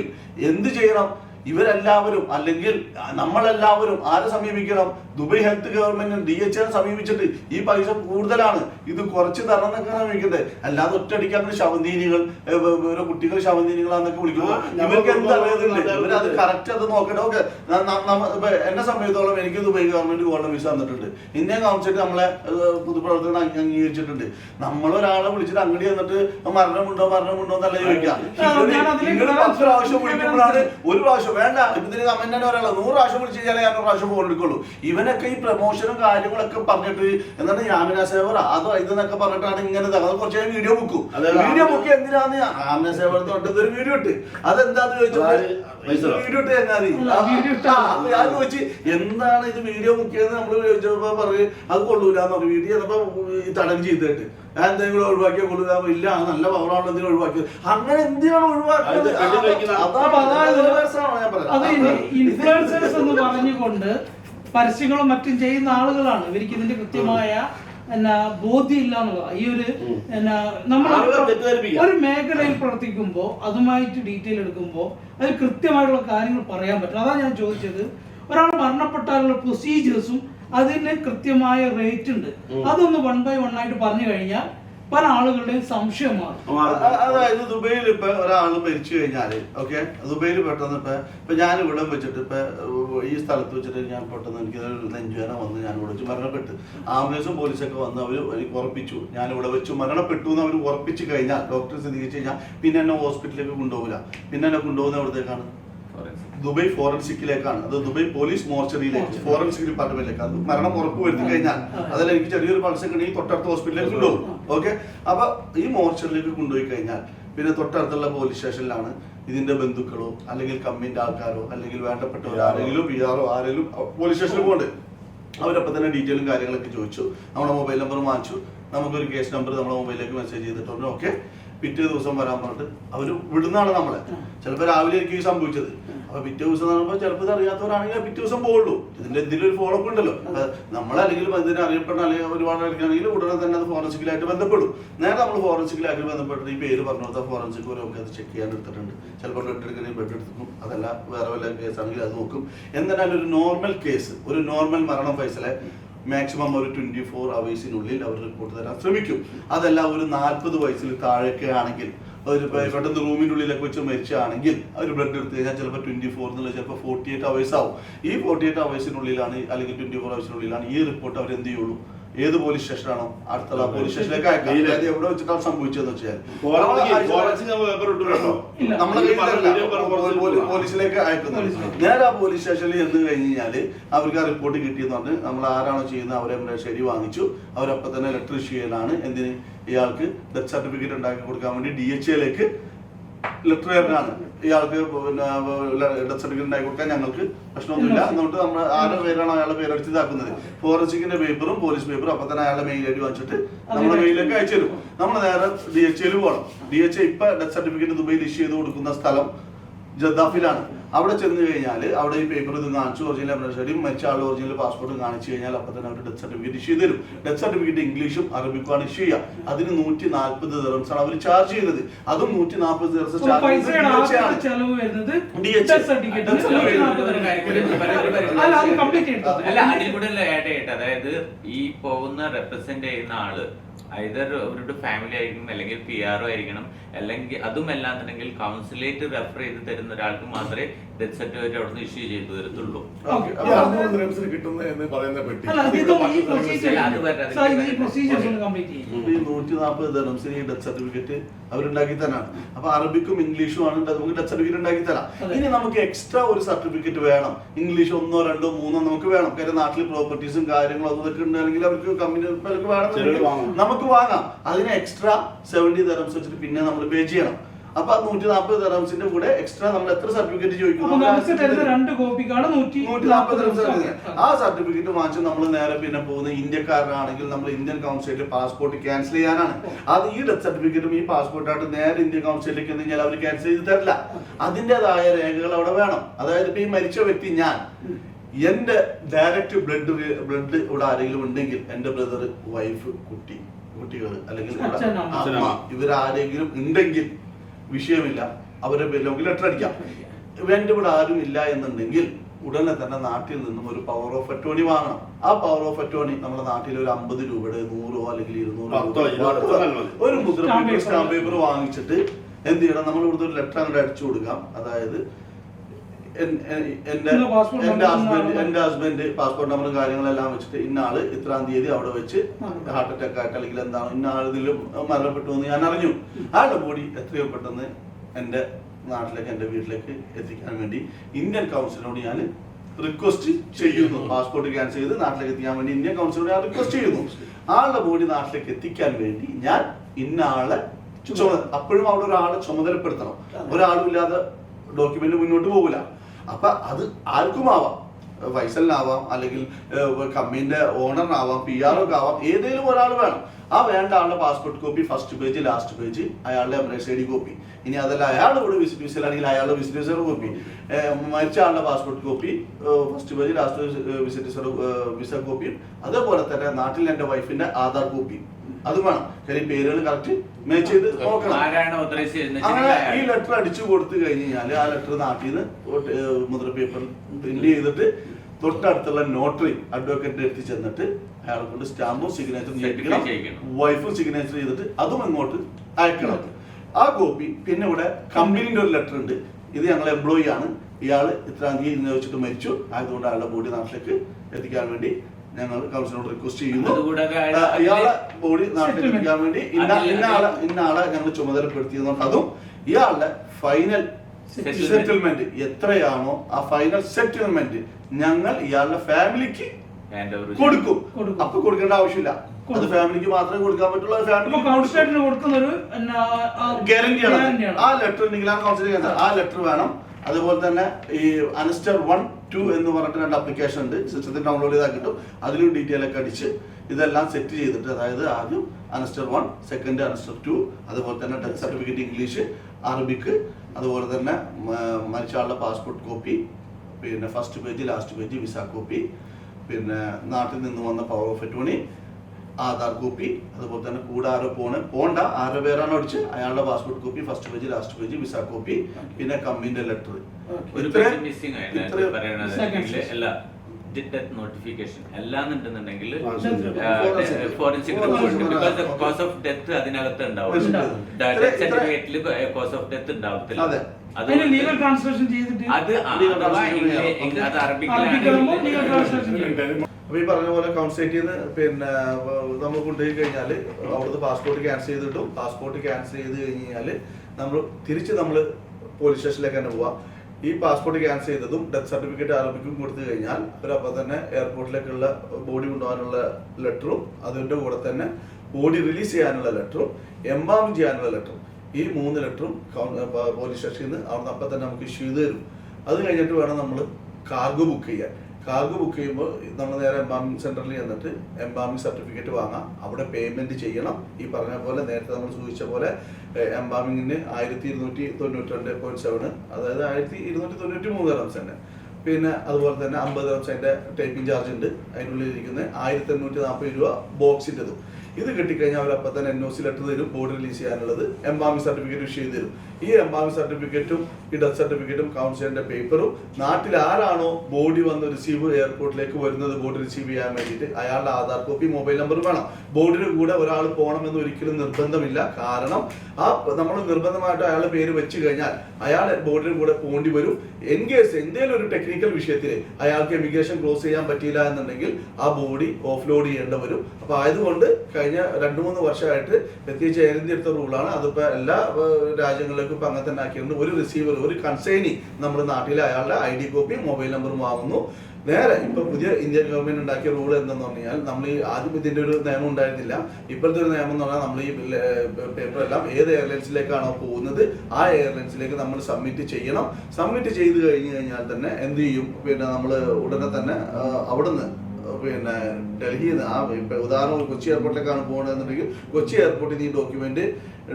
എന്ത് ചെയ്യണം? ഇവരെല്ലാവരും അല്ലെങ്കിൽ നമ്മളെല്ലാവരും ആരെ സമീപിക്കണം? ദുബൈ ഹെൽത്ത് ഗവൺമെന്റും ഡി എച്ച് സമീപിച്ചിട്ട് ഈ പൈസ കൂടുതലാണ്. ഇത് കുറച്ച് തരണം എന്നൊക്കെ സമീപിക്കുന്നത് അല്ലാതെ ഒറ്റയടിക്ക് അങ്ങനെ ശവന്തീനികൾ ഓരോ കുട്ടികൾ ശവന്തീനികളാന്നൊക്കെ വിളിക്കുന്നു ഇവർക്ക് എന്ത് അറിയുന്നില്ല? ഇവരത് കറക്റ്റ് അത് നോക്കട്ടെ. ഓക്കെ. എന്നെ സംബന്ധിച്ചോളം എനിക്ക് ദുബൈ ഗവൺമെന്റ് ഗോൾഡൻ വിസ തന്നിട്ടുണ്ട്. ഇന്ത്യൻ കൗൺസിൽ നമ്മളെ നമ്മൾ അംഗീകരിച്ചിട്ടുണ്ട്. നമ്മളൊരാളെ വിളിച്ചിട്ട് അങ്ങോട്ട് വന്നിട്ട് മരണമുണ്ടോ മരണമുണ്ടോ എന്നല്ല ചോദിക്കാം പത്ത് പ്രാവശ്യം. വിളിക്കുമ്പോഴാണ് ഒരു പ്രാവശ്യം വേണ്ട ഇതിന് കമന്റ് തന്നെ പറയാനുള്ള നൂറ് പ്രാവശ്യം വിളിച്ചു കഴിഞ്ഞാൽ ഞാൻ പ്രാവശ്യം ഫോൺ എടുക്കുള്ളൂ ഇവനൊക്കെ ഈ പ്രൊമോഷനും കാര്യങ്ങളൊക്കെ പറഞ്ഞിട്ട് എന്താണ് യാമിന സേവർ അതോ ഇതെന്നൊക്കെ പറഞ്ഞിട്ടാണ് ഇങ്ങനെ. അത് കുറച്ച് വീഡിയോ ബുക്കും വീഡിയോ ബുക്ക് എന്തിനാന്ന് യാമിന സേവർ തൊട്ട് ഇതൊരു വീഡിയോ ഇട്ട് അതെന്താന്ന് ചോദിച്ചാൽ? വീഡിയോ ഇട്ട് മതി. ആ, ഞാൻ ചോദിച്ചു എന്താണ് ഇത് വീഡിയോ മുക്കിയെന്ന് നമ്മൾ ചോദിച്ചപ്പോ പറയും അത് കൊള്ളൂലെന്ന് പറഞ്ഞു. വീഡിയോ ചിലപ്പോ തടം ചെയ്തിട്ട്. ഞാൻ എന്തെങ്കിലും ഒഴിവാക്കിയാൽ കൊള്ളൂല അപ്പൊ ഇല്ല അത് നല്ല പവറാണല്ലോ എന്തെങ്കിലും ഒഴിവാക്കിയത് അങ്ങനെ എന്തിനാണ് ഒഴിവാക്കിയത്. അത് ഇൻഫ്ലുവൻസേഴ്സ് എന്ന് പറഞ്ഞുകൊണ്ട് പരസ്യങ്ങളും മറ്റും ചെയ്യുന്ന ആളുകളാണ്. ഇവർക്ക് ഇതിന്റെ കൃത്യമായ എന്നാ ബോധ്യം ഇല്ല എന്നുള്ളതാ ഈ ഒരു എന്നാ നമ്മൾ. ഒരു മേഖലയിൽ പ്രവർത്തിക്കുമ്പോൾ അതുമായിട്ട് ഡീറ്റെയിൽ എടുക്കുമ്പോൾ അതിൽ കൃത്യമായിട്ടുള്ള കാര്യങ്ങൾ പറയാൻ പറ്റും അതാണ് ഞാൻ ചോദിച്ചത്. ഒരാൾ മരണപ്പെട്ടാലുള്ള പ്രൊസീജിയേഴ്സും അതിന് കൃത്യമായ റേറ്റ് ഉണ്ട്. അതൊന്ന് വൺ ബൈ വൺ ആയിട്ട് പറഞ്ഞു കഴിഞ്ഞാൽ പല ആളുകളുടെയും സംശയം മാറും. അതായത് ദുബൈയിൽ ഇപ്പൊ ഒരാൾ മരിച്ചു കഴിഞ്ഞാൽ ഓക്കെ? ദുബൈയിൽ പെട്ടെന്ന് ഇപ്പൊ ഇപ്പൊ ഞാൻ ഇവിടെ വെച്ചിട്ട് ഇപ്പൊ ഈ സ്ഥലത്ത് വെച്ചിട്ട് ഞാൻ പെട്ടെന്ന് എനിക്ക് നെഞ്ചുവേന വന്ന് ഞാൻ ഇവിടെ വെച്ച് മരണപ്പെട്ട്. ആംബുലൻസും പോലീസൊക്കെ വന്ന് അവർ എനിക്ക് ഉറപ്പിച്ചു. ഞാൻ ഇവിടെ വെച്ചു മരണപ്പെട്ടു എന്ന് അവർ ഉറപ്പിച്ചു കഴിഞ്ഞാൽ ഡോക്ടർ സ്ഥിരീകരിച്ചു കഴിഞ്ഞാൽ പിന്നെ എന്നെ ഹോസ്പിറ്റലിലേക്ക് കൊണ്ടുപോകില്ല. പിന്നെ എന്നെ കൊണ്ടുപോകുന്ന എവിടത്തേക്കാണ്? ദുബൈ ഫോറൻസിക്കിലേക്കാണ്. അത് ദുബൈ പോലീസ് മോർച്ചറിയിലേക്ക് ഫോറൻസിക് ഡിപ്പാർട്ട്മെന്റിലേക്ക്. അത് മരണം ഉറപ്പ് വരുത്തി കഴിഞ്ഞാൽ അതല്ല എനിക്ക് ചെറിയൊരു പൾസം ഉണ്ടെങ്കിൽ തൊട്ടടുത്ത ഹോസ്പിറ്റലിലേക്ക് കൊണ്ടുപോകും. ഓക്കെ? അപ്പൊ ഈ മോർച്ചറിയിലേക്ക് കൊണ്ടുപോയി കഴിഞ്ഞാൽ പിന്നെ തൊട്ടടുത്തുള്ള പോലീസ് സ്റ്റേഷനിലാണ് ഇതിന്റെ ബന്ധുക്കളോ അല്ലെങ്കിൽ കമ്മിന്റെ ആൾക്കാരോ അല്ലെങ്കിൽ വേണ്ടപ്പെട്ടവരോ ആരെങ്കിലും പി ആറോ ആരെങ്കിലും പോലീസ് സ്റ്റേഷനിൽ പോകുന്നുണ്ട് അവരപ്പം തന്നെ ഡീറ്റെയിലും കാര്യങ്ങളൊക്കെ ചോദിച്ചു. നമ്മുടെ മൊബൈൽ നമ്പർ വാങ്ങിച്ചു നമുക്കൊരു കേസ് നമ്പർ നമ്മുടെ മൊബൈലിലേക്ക് മെസ്സേജ് ചെയ്തിട്ടുണ്ട്. ഓക്കെ? പിറ്റേ ദിവസം വരാൻ പറഞ്ഞിട്ട് അവർ വിടുന്നതാണ് നമ്മളെ. ചിലപ്പോൾ രാവിലെ ഈ സംഭവിച്ചത്. അപ്പൊ പിറ്റേ ദിവസം പറയുമ്പോൾ ചിലപ്പോൾ ഇത് അറിയാത്തവരാണെങ്കിൽ പിറ്റേ ദിവസം പോകുള്ളൂ ഇതിന്റെ എന്തെങ്കിലും ഒരു ഫോളോ അപ്പ് ഉണ്ടല്ലോ. നമ്മളല്ലെങ്കിൽ ഇതിനെ അറിയപ്പെടുന്ന അല്ലെങ്കിൽ ഒരുപാട് ആൾക്കാണെങ്കിൽ ഉടനെ തന്നെ അത് ഫോറൻസിക്കലായിട്ട് ബന്ധപ്പെടും. നേരെ നമ്മൾ ഫോറൻസിക്കലായിട്ട് ബന്ധപ്പെട്ട് ഈ പേര് പറഞ്ഞു കൊടുത്താൽ ഫോറൻസിക് ഒക്കെ അത് ചെക്ക് ചെയ്യാൻ എടുത്തിട്ടുണ്ട്. ചിലപ്പോൾ ബ്ലഡ് എടുക്കണമെങ്കിൽ ബ്ലഡ് എടുക്കും. അതല്ല വേറെ വല്ല കേസാണെങ്കിൽ അത് നോക്കും. എന്തായാലും ഒരു നോർമൽ കേസ് ഒരു നോർമൽ മരണം ഫൈസലെ മാക്സിമം ഒരു ട്വന്റി ഫോർ അവേഴ്സിനുള്ളിൽ അവർ റിപ്പോർട്ട് തരാൻ ശ്രമിക്കും. അതല്ല ഒരു നാൽപ്പത് വയസ്സിൽ താഴെയൊക്കെ ആണെങ്കിൽ ഒരു പെട്ടെന്ന് റൂമിന്റെ ഉള്ളിലൊക്കെ വെച്ച് മരിച്ചാണെങ്കിൽ ഒരു ബ്ലഡ് എടുത്തു കഴിഞ്ഞാൽ ചിലപ്പോൾ ട്വന്റി ഫോർ എന്നുള്ള ചിലപ്പോൾ ഫോർട്ടി എയ്റ്റ് അവേഴ്സ് ആവും. ഈ ഫോർട്ടി എയ്റ്റ് അവേഴ്സിനുള്ളിലാണ് അല്ലെങ്കിൽ ട്വന്റി ഫോർ അവേഴ്സിനുള്ളിലാണ് ഈ റിപ്പോർട്ട് അവർ എന്ത് ചെയ്യുള്ളൂ? ഏത് പോലീസ് സ്റ്റേഷനാണോ അടുത്തുള്ള പോലീസ് സ്റ്റേഷനിലേക്ക് അയക്കാം. അതായത് എവിടെ വെച്ചിട്ടാണ് സംഭവിച്ചതെന്ന് വെച്ചാൽ നമ്മളെ പോലീസിലേക്ക് അയക്കുന്നത്. നേരെ ആ പോലീസ് സ്റ്റേഷനിൽ ചെന്ന് കഴിഞ്ഞ് കഴിഞ്ഞാൽ അവർക്ക് ആ റിപ്പോർട്ട് കിട്ടിയെന്ന് പറഞ്ഞ് നമ്മൾ ആരാണോ ചെയ്യുന്നത് അവരെ ശരി വാങ്ങിച്ചു. അവരപ്പം തന്നെ ലെറ്റർ ഇഷ്യൂ ചെയ്യലാണ് എന്തിന്? ഇയാൾക്ക് ഡെത്ത് സർട്ടിഫിക്കറ്റ് ഉണ്ടാക്കി കൊടുക്കാൻ വേണ്ടി ഡി എച്ച് എയിലേക്ക് ലെറ്റർ തരാനാണ് ഇയാൾക്ക് പിന്നെ ഡെത്ത് സർട്ടിഫിക്കറ്റ് കൊടുക്കാൻ ഞങ്ങൾക്ക് പ്രശ്നമൊന്നുമില്ല. എന്നിട്ട് നമ്മൾ ആരുടെ പേരാണ് അയാളുടെ പേരെടുത്ത് ഇതാക്കുന്നത്? ഫോറൻസിക്കിന്റെ പേപ്പറും പോലീസ് പേപ്പറും അപ്പൊ തന്നെ അയാളുടെ മെയിൽ ഐ ഡി വാങ്ങിച്ചിട്ട് നമ്മുടെ മെയിലേക്ക് അയച്ചു തരും. നമ്മൾ നേരെ ഡി എച്ച് എയിൽ പോകണം. ഡി എച്ച് ഇപ്പൊ ഡെത്ത് സർട്ടിഫിക്കറ്റ് ദുബൈയിൽ ഇഷ്യൂ ചെയ്ത് കൊടുക്കുന്ന സ്ഥലം ജദ്ദാഫിലാണ്. അവിടെ ചെന്ന് കഴിഞ്ഞാൽ അവിടെ ഈ പേപ്പർ ഇത് കാണിച്ചു ഒറിജിനൽ എമർജൻസിയും മരിച്ച ആളുടെ ഒറിജിനൽ പാസ്പോർട്ട് കാണിച്ചു കഴിഞ്ഞാൽ അപ്പൊ തന്നെ അവർ ഡെത്ത് സർട്ടിഫിക്കറ്റ് ഇഷ്യൂ തരും. ഡെത്ത് സർട്ടിഫിക്കറ്റ് ഇംഗ്ലീഷും അറബിക്കുമാണ് ഇഷ്യൂ ചെയ്യുക അതിന് നൂറ്റി നാൽപ്പത് ദിവസം ആണ് അവർ ചാർജ് ചെയ്യുന്നത്. അതും നൂറ്റി നാൽപ്പത് ദിവസം അപ്പൊ പൈസയുടെ ചാർജ് വരുന്നത് DH. death certificate ന് Death certificate. 140 അല്ല അത് കംപ്ലീറ്റ് അല്ല അതിൽ കൂടെ ആഡ് ചെയ്യട്ടെ. അതായത് ഈ പോകുന്ന റെപ്രസെന്റ് ചെയ്യുന്ന ആൾ ഐതർ അവരുടെ ഫാമിലി ആയിരിക്കണം അല്ലെങ്കിൽ പി ആർ ആയിരിക്കണം അല്ലെങ്കിൽ അതും അല്ലാന്നുണ്ടെങ്കിൽ കൗൺസിലേറ്റ് റെഫർ ചെയ്ത് തരുന്ന ഒരാൾക്ക് മാത്രമേ ഡെത്ത് സർട്ടിഫിക്കറ്റ് അവിടുന്ന് ഇഷ്യൂ ചെയ്തു തരത്തുള്ളൂ. നൂറ്റി നാൽപ്പത് ദിറംസിന് ഈ ഡെത്ത് സർട്ടിഫിക്കറ്റ് അവരുണ്ടാക്കി തരാണ്. അപ്പൊ അറബിക്കും ഇംഗ്ലീഷും ആണ്. നമുക്ക് ഡെത്ത് സർട്ടിഫിക്കറ്റ് ഉണ്ടാക്കി തരാം. ഇനി നമുക്ക് എക്സ്ട്രാ ഒരു സർട്ടിഫിക്കറ്റ് വേണം. ഇംഗ്ലീഷ് ഒന്നോ രണ്ടോ മൂന്നോ നമുക്ക് വേണം. കാര്യം നാട്ടിൽ പ്രോപ്പർട്ടീസും കാര്യങ്ങളും അതൊക്കെ ഉണ്ടെങ്കിൽ അവർക്ക് കമ്പനി വേണം വാങ്ങും. നമുക്ക് വാങ്ങാം. അതിന് എക്സ്ട്രാ സെവന്റി ദിറംസ് വെച്ചിട്ട് പിന്നെ നമ്മൾ പേ ചെയ്യണം. അപ്പൊ നൂറ്റി നാൽപ്പത് ദിറംസിന്റെ കൂടെ എക്സ്ട്രാ നമ്മൾ എത്ര സർട്ടിഫിക്കറ്റ് ചോദിക്കുന്നു? രണ്ട് കോപ്പിക്കാണ് നൂറ്റി നൂറ്റി നാൽപ്പത് ആ സർട്ടിഫിക്കറ്റ് വാങ്ങിച്ച് നമ്മൾ നേരെ പിന്നെ പോകുന്ന ഇന്ത്യക്കാരനാണെങ്കിൽ നമ്മൾ ഇന്ത്യൻ കൗൺസിലിൽ പാസ്പോർട്ട് ക്യാൻസൽ ചെയ്യാനാണ്. അത് ഈ ഡെത്ത് സർട്ടിഫിക്കറ്റും ഈ പാസ്പോർട്ടായിട്ട് നേരെ ഇന്ത്യൻ കൗൺസിലിലേക്ക് എന്ന് കഴിഞ്ഞാൽ അവർ ക്യാൻസൽ ചെയ്ത് തരില്ല. അതിന്റെതായ രേഖകൾ അവിടെ വേണം. അതായത് ഇപ്പൊ ഈ മരിച്ച വ്യക്തി ഞാൻ എന്റെ ഡയറക്റ്റ് ബ്ലഡ് ബ്ലഡ് ഇവിടെ ആരെങ്കിലും ഉണ്ടെങ്കിൽ എന്റെ ബ്രദർ വൈഫ് കുട്ടി കുട്ടികൾ അല്ലെങ്കിൽ ഇവരാരെങ്കിലും ഉണ്ടെങ്കിൽ വിഷയമില്ല. അവരെ പേരിൽ ലെറ്റർ അടിക്കാം. എന്റെ ഇവിടെ ആരും ഇല്ല എന്നുണ്ടെങ്കിൽ ഉടനെ തന്നെ നാട്ടിൽ നിന്നും ഒരു പവർ ഓഫ് അറ്റോണി വാങ്ങണം. ആ പവർ ഓഫ് അറ്റോണി നമ്മുടെ നാട്ടിൽ ഒരു അമ്പത് രൂപയുടെ നൂറോ അല്ലെങ്കിൽ ഇരുന്നൂറോ. ഒരു മുദ്ര സ്റ്റാമ്പ് പേപ്പർ. വാങ്ങിച്ചിട്ട് എന്ത് ചെയ്യണം? നമ്മൾ ഇവിടുത്തെ ഒരു ലെറ്റർ അങ്ങോട്ട് അടിച്ചു കൊടുക്കാം. അതായത് എന്റെ ഹസ്ബൻഡ് എന്റെ ഹസ്ബൻഡ് പാസ്പോർട്ട് നമ്പറും കാര്യങ്ങളെല്ലാം വെച്ചിട്ട് ഇന്ന ആൾ ഇത്രാം തീയതി അവിടെ വെച്ച് ഹാർട്ട് അറ്റാക്ക് ആയിട്ട് അല്ലെങ്കിൽ എന്താണ് ഇന്ന ആൾ മരണപ്പെട്ടു എന്ന് ഞാൻ അറിഞ്ഞു. ആളുടെ ബോഡി എത്രയും പെട്ടെന്ന് എന്റെ നാട്ടിലേക്ക് എന്റെ വീട്ടിലേക്ക് എത്തിക്കാൻ വേണ്ടി ഇന്ത്യൻ കൗൺസിലിനോട് ഞാൻ റിക്വസ്റ്റ് ചെയ്യുന്നു. പാസ്പോർട്ട് ക്യാൻസൽ ചെയ്ത് നാട്ടിലേക്ക് എത്തിക്കാൻ വേണ്ടി ഇന്ത്യൻ കൗൺസിലിനോട് ഞാൻ റിക്വസ്റ്റ് ചെയ്യുന്നു. ആളുടെ ബോഡി നാട്ടിലേക്ക് എത്തിക്കാൻ വേണ്ടി ഞാൻ ഇന്ന ആളെ അപ്പോഴും അവിടെ ഒരാളെ ചുമതലപ്പെടുത്തണം. ഒരാളും ഇല്ലാതെ ഡോക്യുമെന്റ് മുന്നോട്ട് പോകില്ല അപ്പൊ അത് ആർക്കും ആവാം വൈസലിനാവാം അല്ലെങ്കിൽ കമ്പനിന്റെ ഓണറിനാവാം പി ആർ ഒക്കെ ആവാം ഏതെങ്കിലും ഒരാൾ വേണം. ആ വേണ്ട ആളുടെ passport copy first page last page അയാളുടെ എംപ്രൈസ് ഐ ഡി കോപ്പി ഇനി അതല്ല അയാളുടെ കൂടെ വിസിറ്റ് ആണെങ്കിൽ അയാളുടെ വിസിറ്റ് വിസയുടെ കോപ്പി മരിച്ച ആളുടെ passport copy first page last visit visa കോപ്പിയും അതേപോലെ തന്നെ നാട്ടിൽ എന്റെ വൈഫിന്റെ ആധാർ കോപ്പി അത് വേണം. കാര്യം പേരുകൾ കറക്റ്റ് മാച്ച് ചെയ്ത് നോക്കണം. അങ്ങനെ ഈ ലെറ്റർ അടിച്ചു കൊടുത്തു കഴിഞ്ഞ് കഴിഞ്ഞാൽ ആ ലെറ്റർ നാട്ടിൽ നിന്ന് മുദ്ര പേപ്പർ പ്രിന്റ് ചെയ്തിട്ട് തൊട്ടടുത്തുള്ള നോട്ടറി അഡ്വക്കേറ്റ് എത്തി ചെന്നിട്ട് അയാളെ കൊണ്ട് സ്റ്റാമ്പും സിഗ്നേച്ചറും ചെയ്യിക്കണം. വൈഫും സിഗ്നേച്ചർ ചെയ്തിട്ട് അതും ഇങ്ങോട്ട് അയക്കണം. ആ കോപ്പി പിന്നെ ഇവിടെ കമ്പനിന്റെ ഒരു ലെറ്റർ ഉണ്ട്. ഇത് ഞങ്ങൾ എംപ്ലോയി ആണ്. ഇയാൾ ഇത്ര അംഗീകരിച്ചിട്ട് മരിച്ചു. ആയതുകൊണ്ട് അയാളുടെ ബോഡി നാട്ടിലേക്ക് എത്തിക്കാൻ വേണ്ടി ഞങ്ങൾ കൗൺസിലോട് റിക്വസ്റ്റ് ചെയ്യുന്നു. ഇയാളെ ബോഡി നാട്ടിൽ Settlement. വേണ്ടി ഇന്ന ഇന്നാളെ ഇന്ന ആളെ ഇന്ന ആളെ ഞങ്ങൾ ചുമതലപ്പെടുത്തിയതുകൊണ്ട് അതും ഇയാളുടെ ഫൈനൽ സെറ്റിൽമെന്റ് എത്രയാണോ ആ ഫൈനൽ സെറ്റിൽമെന്റ് ഞങ്ങൾ ഇയാളുടെ ഫാമിലിക്ക്. കൊടുക്കും. അപ്പൊ കൊടുക്കേണ്ട ആവശ്യമില്ല. അത് ഫാമിലിക്ക് മാത്രമേ കൊടുക്കാൻ പറ്റുള്ളൂ ഫാമിലി കൊടുക്കുന്നൊരു എന്നാ, ആ, ഗ്യാരണ്ടി ആണ്. ആ ലെറ്റർ ഉണ്ടെങ്കിൽ ആ കൗൺസിലിംഗ് ആ ലെറ്റർ വേണം അതുപോലെ തന്നെ ഈ അനസ്റ്റർ വൺ ടു എന്ന് പറഞ്ഞിട്ട് രണ്ട് അപ്ലിക്കേഷൻ ഉണ്ട്. സിസ്റ്റത്തിൽ ഡൗൺലോഡ് ചെയ്താൽ കിട്ടും. അതിലും ഡീറ്റെയിൽ ഒക്കെ അടിച്ച് ഇതെല്ലാം സെറ്റ് ചെയ്തിട്ട് അതായത് ആദ്യം annexure one second annexure two അതുപോലെ തന്നെ ഡെത്ത് സർട്ടിഫിക്കറ്റ് ഇംഗ്ലീഷ് അറബിക്ക് അതുപോലെ തന്നെ മരിച്ച ആളുടെ പാസ്പോർട്ട് കോപ്പി പിന്നെ first page last page visa copy പിന്നെ നാട്ടിൽ നിന്ന് വന്ന power of attorney Aadhaar copy അതുപോലെ തന്നെ കൂടെ ആരോ പോണ്. പോണ്ട ആരോ പേരാണ് അടിച്ച്? അയാളുടെ passport copy first page last page visa copy പിന്നെ കമ്പനിന്റെ ലെറ്റർ ഒരു ഇത്ര- പേജ് മിസ്സിംഗ് ആയിട്ട് ഇത്ര- എല്ലാ ഡെത്ത് നോട്ടിഫിക്കേഷൻ എല്ലാം ഉണ്ടെന്നുണ്ടെങ്കിൽ Forensic. Forensic report because cause of death അതിനകത്ത് ഉണ്ടാവും. ഡെത്ത് സർട്ടിഫിക്കറ്റിൽ കോസ് ഓഫ് ഡെത്ത് ഉണ്ടാവത്തില്ല. അതെ. ലീഗൽ ട്രാൻസ്ലേഷൻ ചെയ്തിട്ട് അത് അറബിക്കിലാണെങ്കിൽ അപ്പൊ ഈ പറഞ്ഞ പോലെ കൗൺസിലേറ്റിൽ നിന്ന് പിന്നെ നമ്മൾ കൊണ്ടുപോയി കഴിഞ്ഞാൽ അവിടുത്തെ പാസ്പോർട്ട് ക്യാൻസൽ ചെയ്തിട്ടും പാസ്പോർട്ട് ക്യാൻസൽ ചെയ്ത് കഴിഞ്ഞ് കഴിഞ്ഞാൽ നമ്മൾ തിരിച്ച് നമ്മൾ പോലീസ് സ്റ്റേഷനിലേക്ക് തന്നെ പോവാം. ഈ പാസ്പോർട്ട് ക്യാൻസൽ ചെയ്തതും ഡെത്ത് സർട്ടിഫിക്കറ്റ് ആരംഭിക്കും കൊടുത്തു കഴിഞ്ഞാൽ അവരപ്പോൾ തന്നെ എയർപോർട്ടിലേക്കുള്ള ബോഡി കൊണ്ടുപോകാനുള്ള ലെറ്ററും അതിന്റെ കൂടെ തന്നെ ബോഡി റിലീസ് ചെയ്യാനുള്ള ലെറ്ററും എംബാം ചെയ്യാനുള്ള ലെറ്ററും ഈ മൂന്ന് ലെറ്ററും പോലീസ് സ്റ്റേഷനിൽ നിന്ന് അവിടുന്ന് അപ്പം തന്നെ നമുക്ക് ഇഷ്യൂ ചെയ്ത് തരും. അത് കഴിഞ്ഞിട്ട് വേണം നമ്മൾ കാർഗോ ബുക്ക് ചെയ്യാൻ. കാർഗോ ബുക്ക് ചെയ്യുമ്പോൾ നമ്മൾ നേരെ എംബാമിംഗ് സെന്ററിൽ ചെന്നിട്ട് എംബാമിംഗ് സർട്ടിഫിക്കറ്റ് വാങ്ങാം. അവിടെ പേയ്മെന്റ് ചെയ്യണം. ഈ പറഞ്ഞ പോലെ നേരത്തെ നമ്മൾ സൂചിച്ച പോലെ എംബാമിങ്ങിന് ആയിരത്തി ഇരുന്നൂറ്റി തൊണ്ണൂറ്റി രണ്ട് പോയിന്റ് സെവൻ അതായത് ആയിരത്തി ഇരുന്നൂറ്റി തൊണ്ണൂറ്റി മൂന്ന് റംസ് തന്നെ. പിന്നെ അതുപോലെ തന്നെ അമ്പത് റംസ് അതിന്റെ ടൈപ്പിംഗ് ചാർജ് ഉണ്ട്. അതിനുള്ളിൽ ഇരിക്കുന്ന ആയിരത്തി എണ്ണൂറ്റി നാൽപ്പത് രൂപ ബോക്സിന്റെതും ഇത് കിട്ടിക്കഴിഞ്ഞാൽ അവരപ്പം തന്നെ എൻ ഒ സി ലെറ്റർ തരും. ബോർഡ് റിലീസ് ചെയ്യാനുള്ളത് എംബാമിംഗ് സർട്ടിഫിക്കറ്റ് ഇഷ്യൂ ചെയ്ത് തരും. ഈ എംബാമി സർട്ടിഫിക്കറ്റും ഈ ഡെത്ത് സർട്ടിഫിക്കറ്റും കൗൺസിലിന്റെ പേപ്പറും നാട്ടിൽ ആരാണോ ബോഡി വന്ന് റിസീവ് എയർപോർട്ടിലേക്ക് വരുന്നത് ബോഡി റിസീവ് ചെയ്യാൻ വേണ്ടിയിട്ട് അയാളുടെ ആധാർ കോപ്പി മൊബൈൽ നമ്പർ വേണം. ബോഡിയുടെ കൂടെ ഒരാൾ പോകണമെന്ന് ഒരിക്കലും നിർബന്ധമില്ല. കാരണം ആ നമ്മൾ നിർബന്ധമായിട്ട് അയാളുടെ പേര് വെച്ച് കഴിഞ്ഞാൽ അയാൾ ബോർഡിന് കൂടെ പോകേണ്ടി വരും. എൻ കേസ് എന്തെങ്കിലും ഒരു ടെക്നിക്കൽ വിഷയത്തിൽ അയാൾക്ക് എമിഗ്രേഷൻ ക്ലോസ് ചെയ്യാൻ പറ്റിയില്ല എന്നുണ്ടെങ്കിൽ ആ ബോഡി ഓഫ് ലോഡ് ചെയ്യേണ്ടി വരും. അപ്പൊ ആയതുകൊണ്ട് കഴിഞ്ഞ രണ്ടു മൂന്ന് വർഷമായിട്ട് പ്രത്യേകിച്ച് എയർ ഇന്ത്യ എടുത്ത റൂളാണ് അതിപ്പോ എല്ലാ ഏഹ്, രാജ്യങ്ങളിലേക്കും ഇപ്പൊ അങ്ങനെ തന്നെ ആക്കിയിട്ടുണ്ട് ഒരു റിസീവർ ഒരു കൺസൈനി നമ്മുടെ നാട്ടിലെ അയാളുടെ ഐ ഡി കോപ്പിയും മൊബൈൽ നമ്പറും വാങ്ങുന്നു. നേരെ ഇപ്പൊ പുതിയ ഇന്ത്യൻ ഗവൺമെന്റ് ഉണ്ടാക്കിയ റൂൾ എന്തെന്ന് പറഞ്ഞാൽ നമ്മൾ ഈ ആദ്യം ഇതിന്റെ ഒരു നിയമം ഉണ്ടായിരുന്നില്ല. ഇപ്പോഴത്തെ ഒരു നിയമം എന്ന് പറഞ്ഞാൽ നമ്മൾ ഈ പേപ്പർ എല്ലാം ഏത് എയർലൈൻസിലേക്കാണോ പോകുന്നത് ആ എയർലൈൻസിലേക്ക് നമ്മൾ സബ്മിറ്റ് ചെയ്യണം. സബ്മിറ്റ് ചെയ്ത് കഴിഞ്ഞു കഴിഞ്ഞാൽ തന്നെ എന്ത് ചെയ്യും? പിന്നെ നമ്മൾ ഉടനെ തന്നെ അവിടുന്ന് പിന്നെ ഡൽഹിയിൽ നിന്ന് ആ ഉദാഹരണം കൊച്ചി എയർപോർട്ടിലേക്കാണ് പോകുന്നതെന്നുണ്ടെങ്കിൽ കൊച്ചി എയർപോർട്ടിൽ നിന്ന് ഈ ഡോക്യുമെന്റ്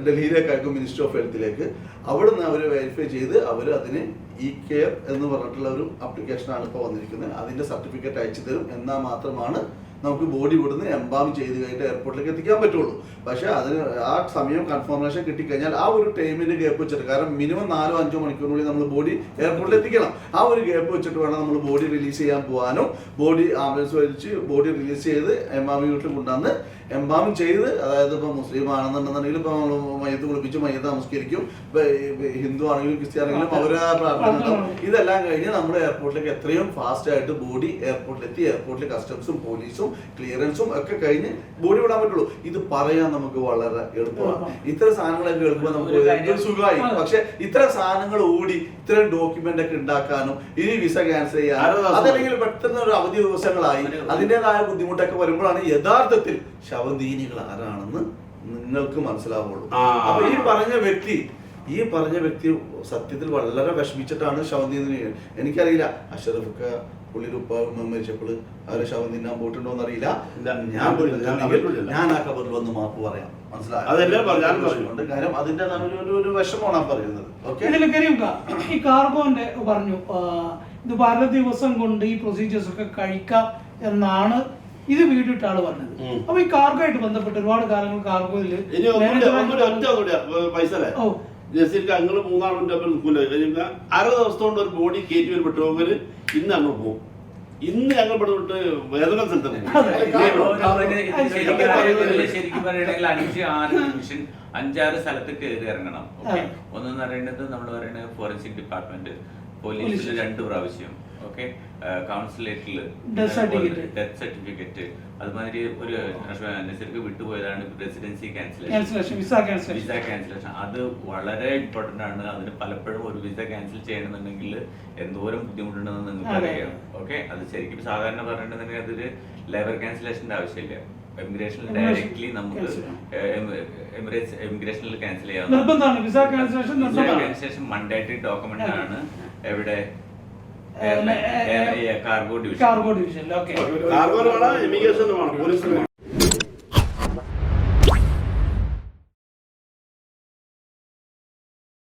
ഡൽഹിയിലേക്ക് അയക്കും മിനിസ്റ്റർ ഓഫ് ഹെൽത്തിലേക്ക് അവിടെ നിന്ന് അവർ വെരിഫൈ ചെയ്ത് അവർ അതിന് ഇ കെയർ എന്ന് പറഞ്ഞിട്ടുള്ള ഒരു ആപ്ലിക്കേഷനാണ് ഇപ്പോൾ വന്നിരിക്കുന്നത്. അതിന്റെ സർട്ടിഫിക്കറ്റ് അയച്ചു തരും. എന്നാൽ മാത്രമാണ് നമുക്ക് ബോഡി ഇവിടുന്ന് എംബാം ചെയ്ത് കഴിഞ്ഞിട്ട് എയർപോർട്ടിലേക്ക് എത്തിക്കാൻ പറ്റുള്ളൂ. പക്ഷേ അതിന് ആ സമയം കൺഫർമേഷൻ കിട്ടിക്കഴിഞ്ഞാൽ ആ ഒരു ടൈമിന് ഗ്യാപ്പ് വെച്ചിട്ട് കാരണം മിനിമം നാലോ അഞ്ചോ മണിക്കൂറിനുള്ളിൽ നമ്മൾ ബോഡി എയർപോർട്ടിൽ എത്തിക്കണം. ആ ഒരു ഗ്യാപ്പ് വെച്ചിട്ട് വേണം നമ്മൾ ബോഡി റിലീസ് ചെയ്യാൻ പോകാനും ബോഡി ആംബുലൻസ് വലിച്ച് ബോഡി റിലീസ് ചെയ്ത് എംബാമി വീട്ടിൽ കൊണ്ടുവന്ന് എംബാം ചെയ്ത് അതായത് ഇപ്പോൾ മുസ്ലിം ആണെന്നുണ്ടെന്നുണ്ടെങ്കിൽ ഇപ്പോൾ നമ്മൾ മയത്ത് കുളിപ്പിച്ച് മയത്ത് നമസ്കരിക്കും. ഹിന്ദു ആണെങ്കിലും ക്രിസ്ത്യാനി ആണെങ്കിലും അവരെ പ്രാർത്ഥന ഉണ്ടാവും. ഇതെല്ലാം കഴിഞ്ഞ് നമ്മൾ എയർപോർട്ടിലേക്ക് എത്രയും ഫാസ്റ്റ് ആയിട്ട് ബോഡി എയർപോർട്ടിലെത്തി എയർപോർട്ടിൽ കസ്റ്റംസും പോലീസും ക്ലിയറൻസും ഒക്കെ കഴിഞ്ഞ് ബോഡി വിടാൻ പറ്റുള്ളൂ. ഇത് പറയാൻ നമുക്ക് വളരെ എളുപ്പമാണ്. ഇത്തരം സാധനങ്ങളൊക്കെ കേൾക്കുമ്പോൾ നമുക്ക് സുഖമായി. പക്ഷെ ഇത്തരം സാധനങ്ങൾ ഓടി ഇത്തരം ഡോക്യുമെന്റ് ഒക്കെ ഉണ്ടാക്കാനും ഇനി വിസ ക്യാൻസൽ ചെയ്യാനും അതല്ലെങ്കിൽ പെട്ടെന്ന് ഒരു അവധി ദിവസങ്ങളായി. അതിന്റെതായ ബുദ്ധിമുട്ടൊക്കെ വരുമ്പോഴാണ് യഥാർത്ഥത്തിൽ ശവദീനികൾ ആരാണെന്ന് നിങ്ങൾക്ക് മനസ്സിലാവുള്ളൂ. അപ്പൊ ഈ പറഞ്ഞ വ്യക്തി ഈ പറഞ്ഞ വ്യക്തി സത്യത്തിൽ വളരെ വിഷമിച്ചിട്ടാണ് ശവന്തി എനിക്കറിയില്ല അഷറഫൊക്കെ പുള്ളിയുടെ ഉപ്പ മരിച്ചപ്പോൾ അവരെ ശവം തിന്നാൻ പോയിട്ടുണ്ടോ എന്നറിയില്ല. ഞാൻ ഞാൻ ഞാൻ ഞാൻ ആ കബറിൽ വന്ന് മാപ്പ് പറയാം. മനസ്സിലായോ. കാര്യം അതിന്റെ ഒരു വിഷമമാണ് ആ പറയുന്നത്. ഇതിൽ ഈ കാർഗോന്റെ പറഞ്ഞു ഇത് പല ദിവസം കൊണ്ട് ഈ പ്രൊസീജിയേഴ്സ് ഒക്കെ കഴിക്കാം എന്നാണ് ഇത് വീടിട്ട ആൾ പറഞ്ഞത്. അപ്പൊ ഈ കാർഗോ ആയിട്ട് ബന്ധപ്പെട്ട് ഒരുപാട് കാലങ്ങൾ കാർഗോയിൽ മൂന്നാളും ജസീർക്ക് അങ്ങൾ മൂന്നാളിന്റെ ഒപ്പം നിൽക്കൂല. കഴിഞ്ഞാൽ അര ദിവസം കൊണ്ട് ഒരു ബോഡി കയറ്റി വരും വിട്ടുപോകൽ ഇന്ന് അങ്ങ് പോകും. ഇന്ന് ഞങ്ങൾ ഇവിടെ വിട്ട് വേദന ശരിക്കും അഞ്ച് ആറ് അഞ്ചാറ് സ്ഥലത്ത് കയറി ഇറങ്ങണം. ഒന്നെന്ന് പറയുന്നത് നമ്മൾ പറയുന്നത് ഫോറൻസിക് ഡിപ്പാർട്ട്മെന്റ്. പോലീസിൽ പോലീസ്. രണ്ട് പ്രാവശ്യം ഓക്കെ കൗൺസിലേറ്റിൽ. ഡെത്ത് സർട്ടിഫിക്കറ്റ് അതുമാതിരി ഒരു അനുസരിച്ച് വിട്ടുപോയതാണ്. റെസിഡൻസി ക്യാൻസലേഷൻ വിസ ക്യാൻസലേഷൻ അത് വളരെ ഇമ്പോർട്ടന്റ് ആണ്. അതിന് പലപ്പോഴും ഒരു വിസ ക്യാൻസൽ ചെയ്യണമെന്നുണ്ടെങ്കിൽ എന്തോരം ബുദ്ധിമുട്ടുണ്ടെന്ന് നിങ്ങൾക്ക് അറിയാം ഓക്കെ അത് ശരിക്കും സാധാരണ പറഞ്ഞിട്ടുണ്ടെങ്കിൽ അതൊരു ലേബർ ക്യാൻസലേഷന്റെ ആവശ്യമില്ല. എമിഗ്രേഷനിൽ ഡയറക്ട്ലി നമുക്ക് ചെയ്യാം. എമിഗ്രേഷനിൽ cancel visa cancellation cancellation document ആണ്. എവിടെ? Cargo division. Cargo division okay. Cargo immigration police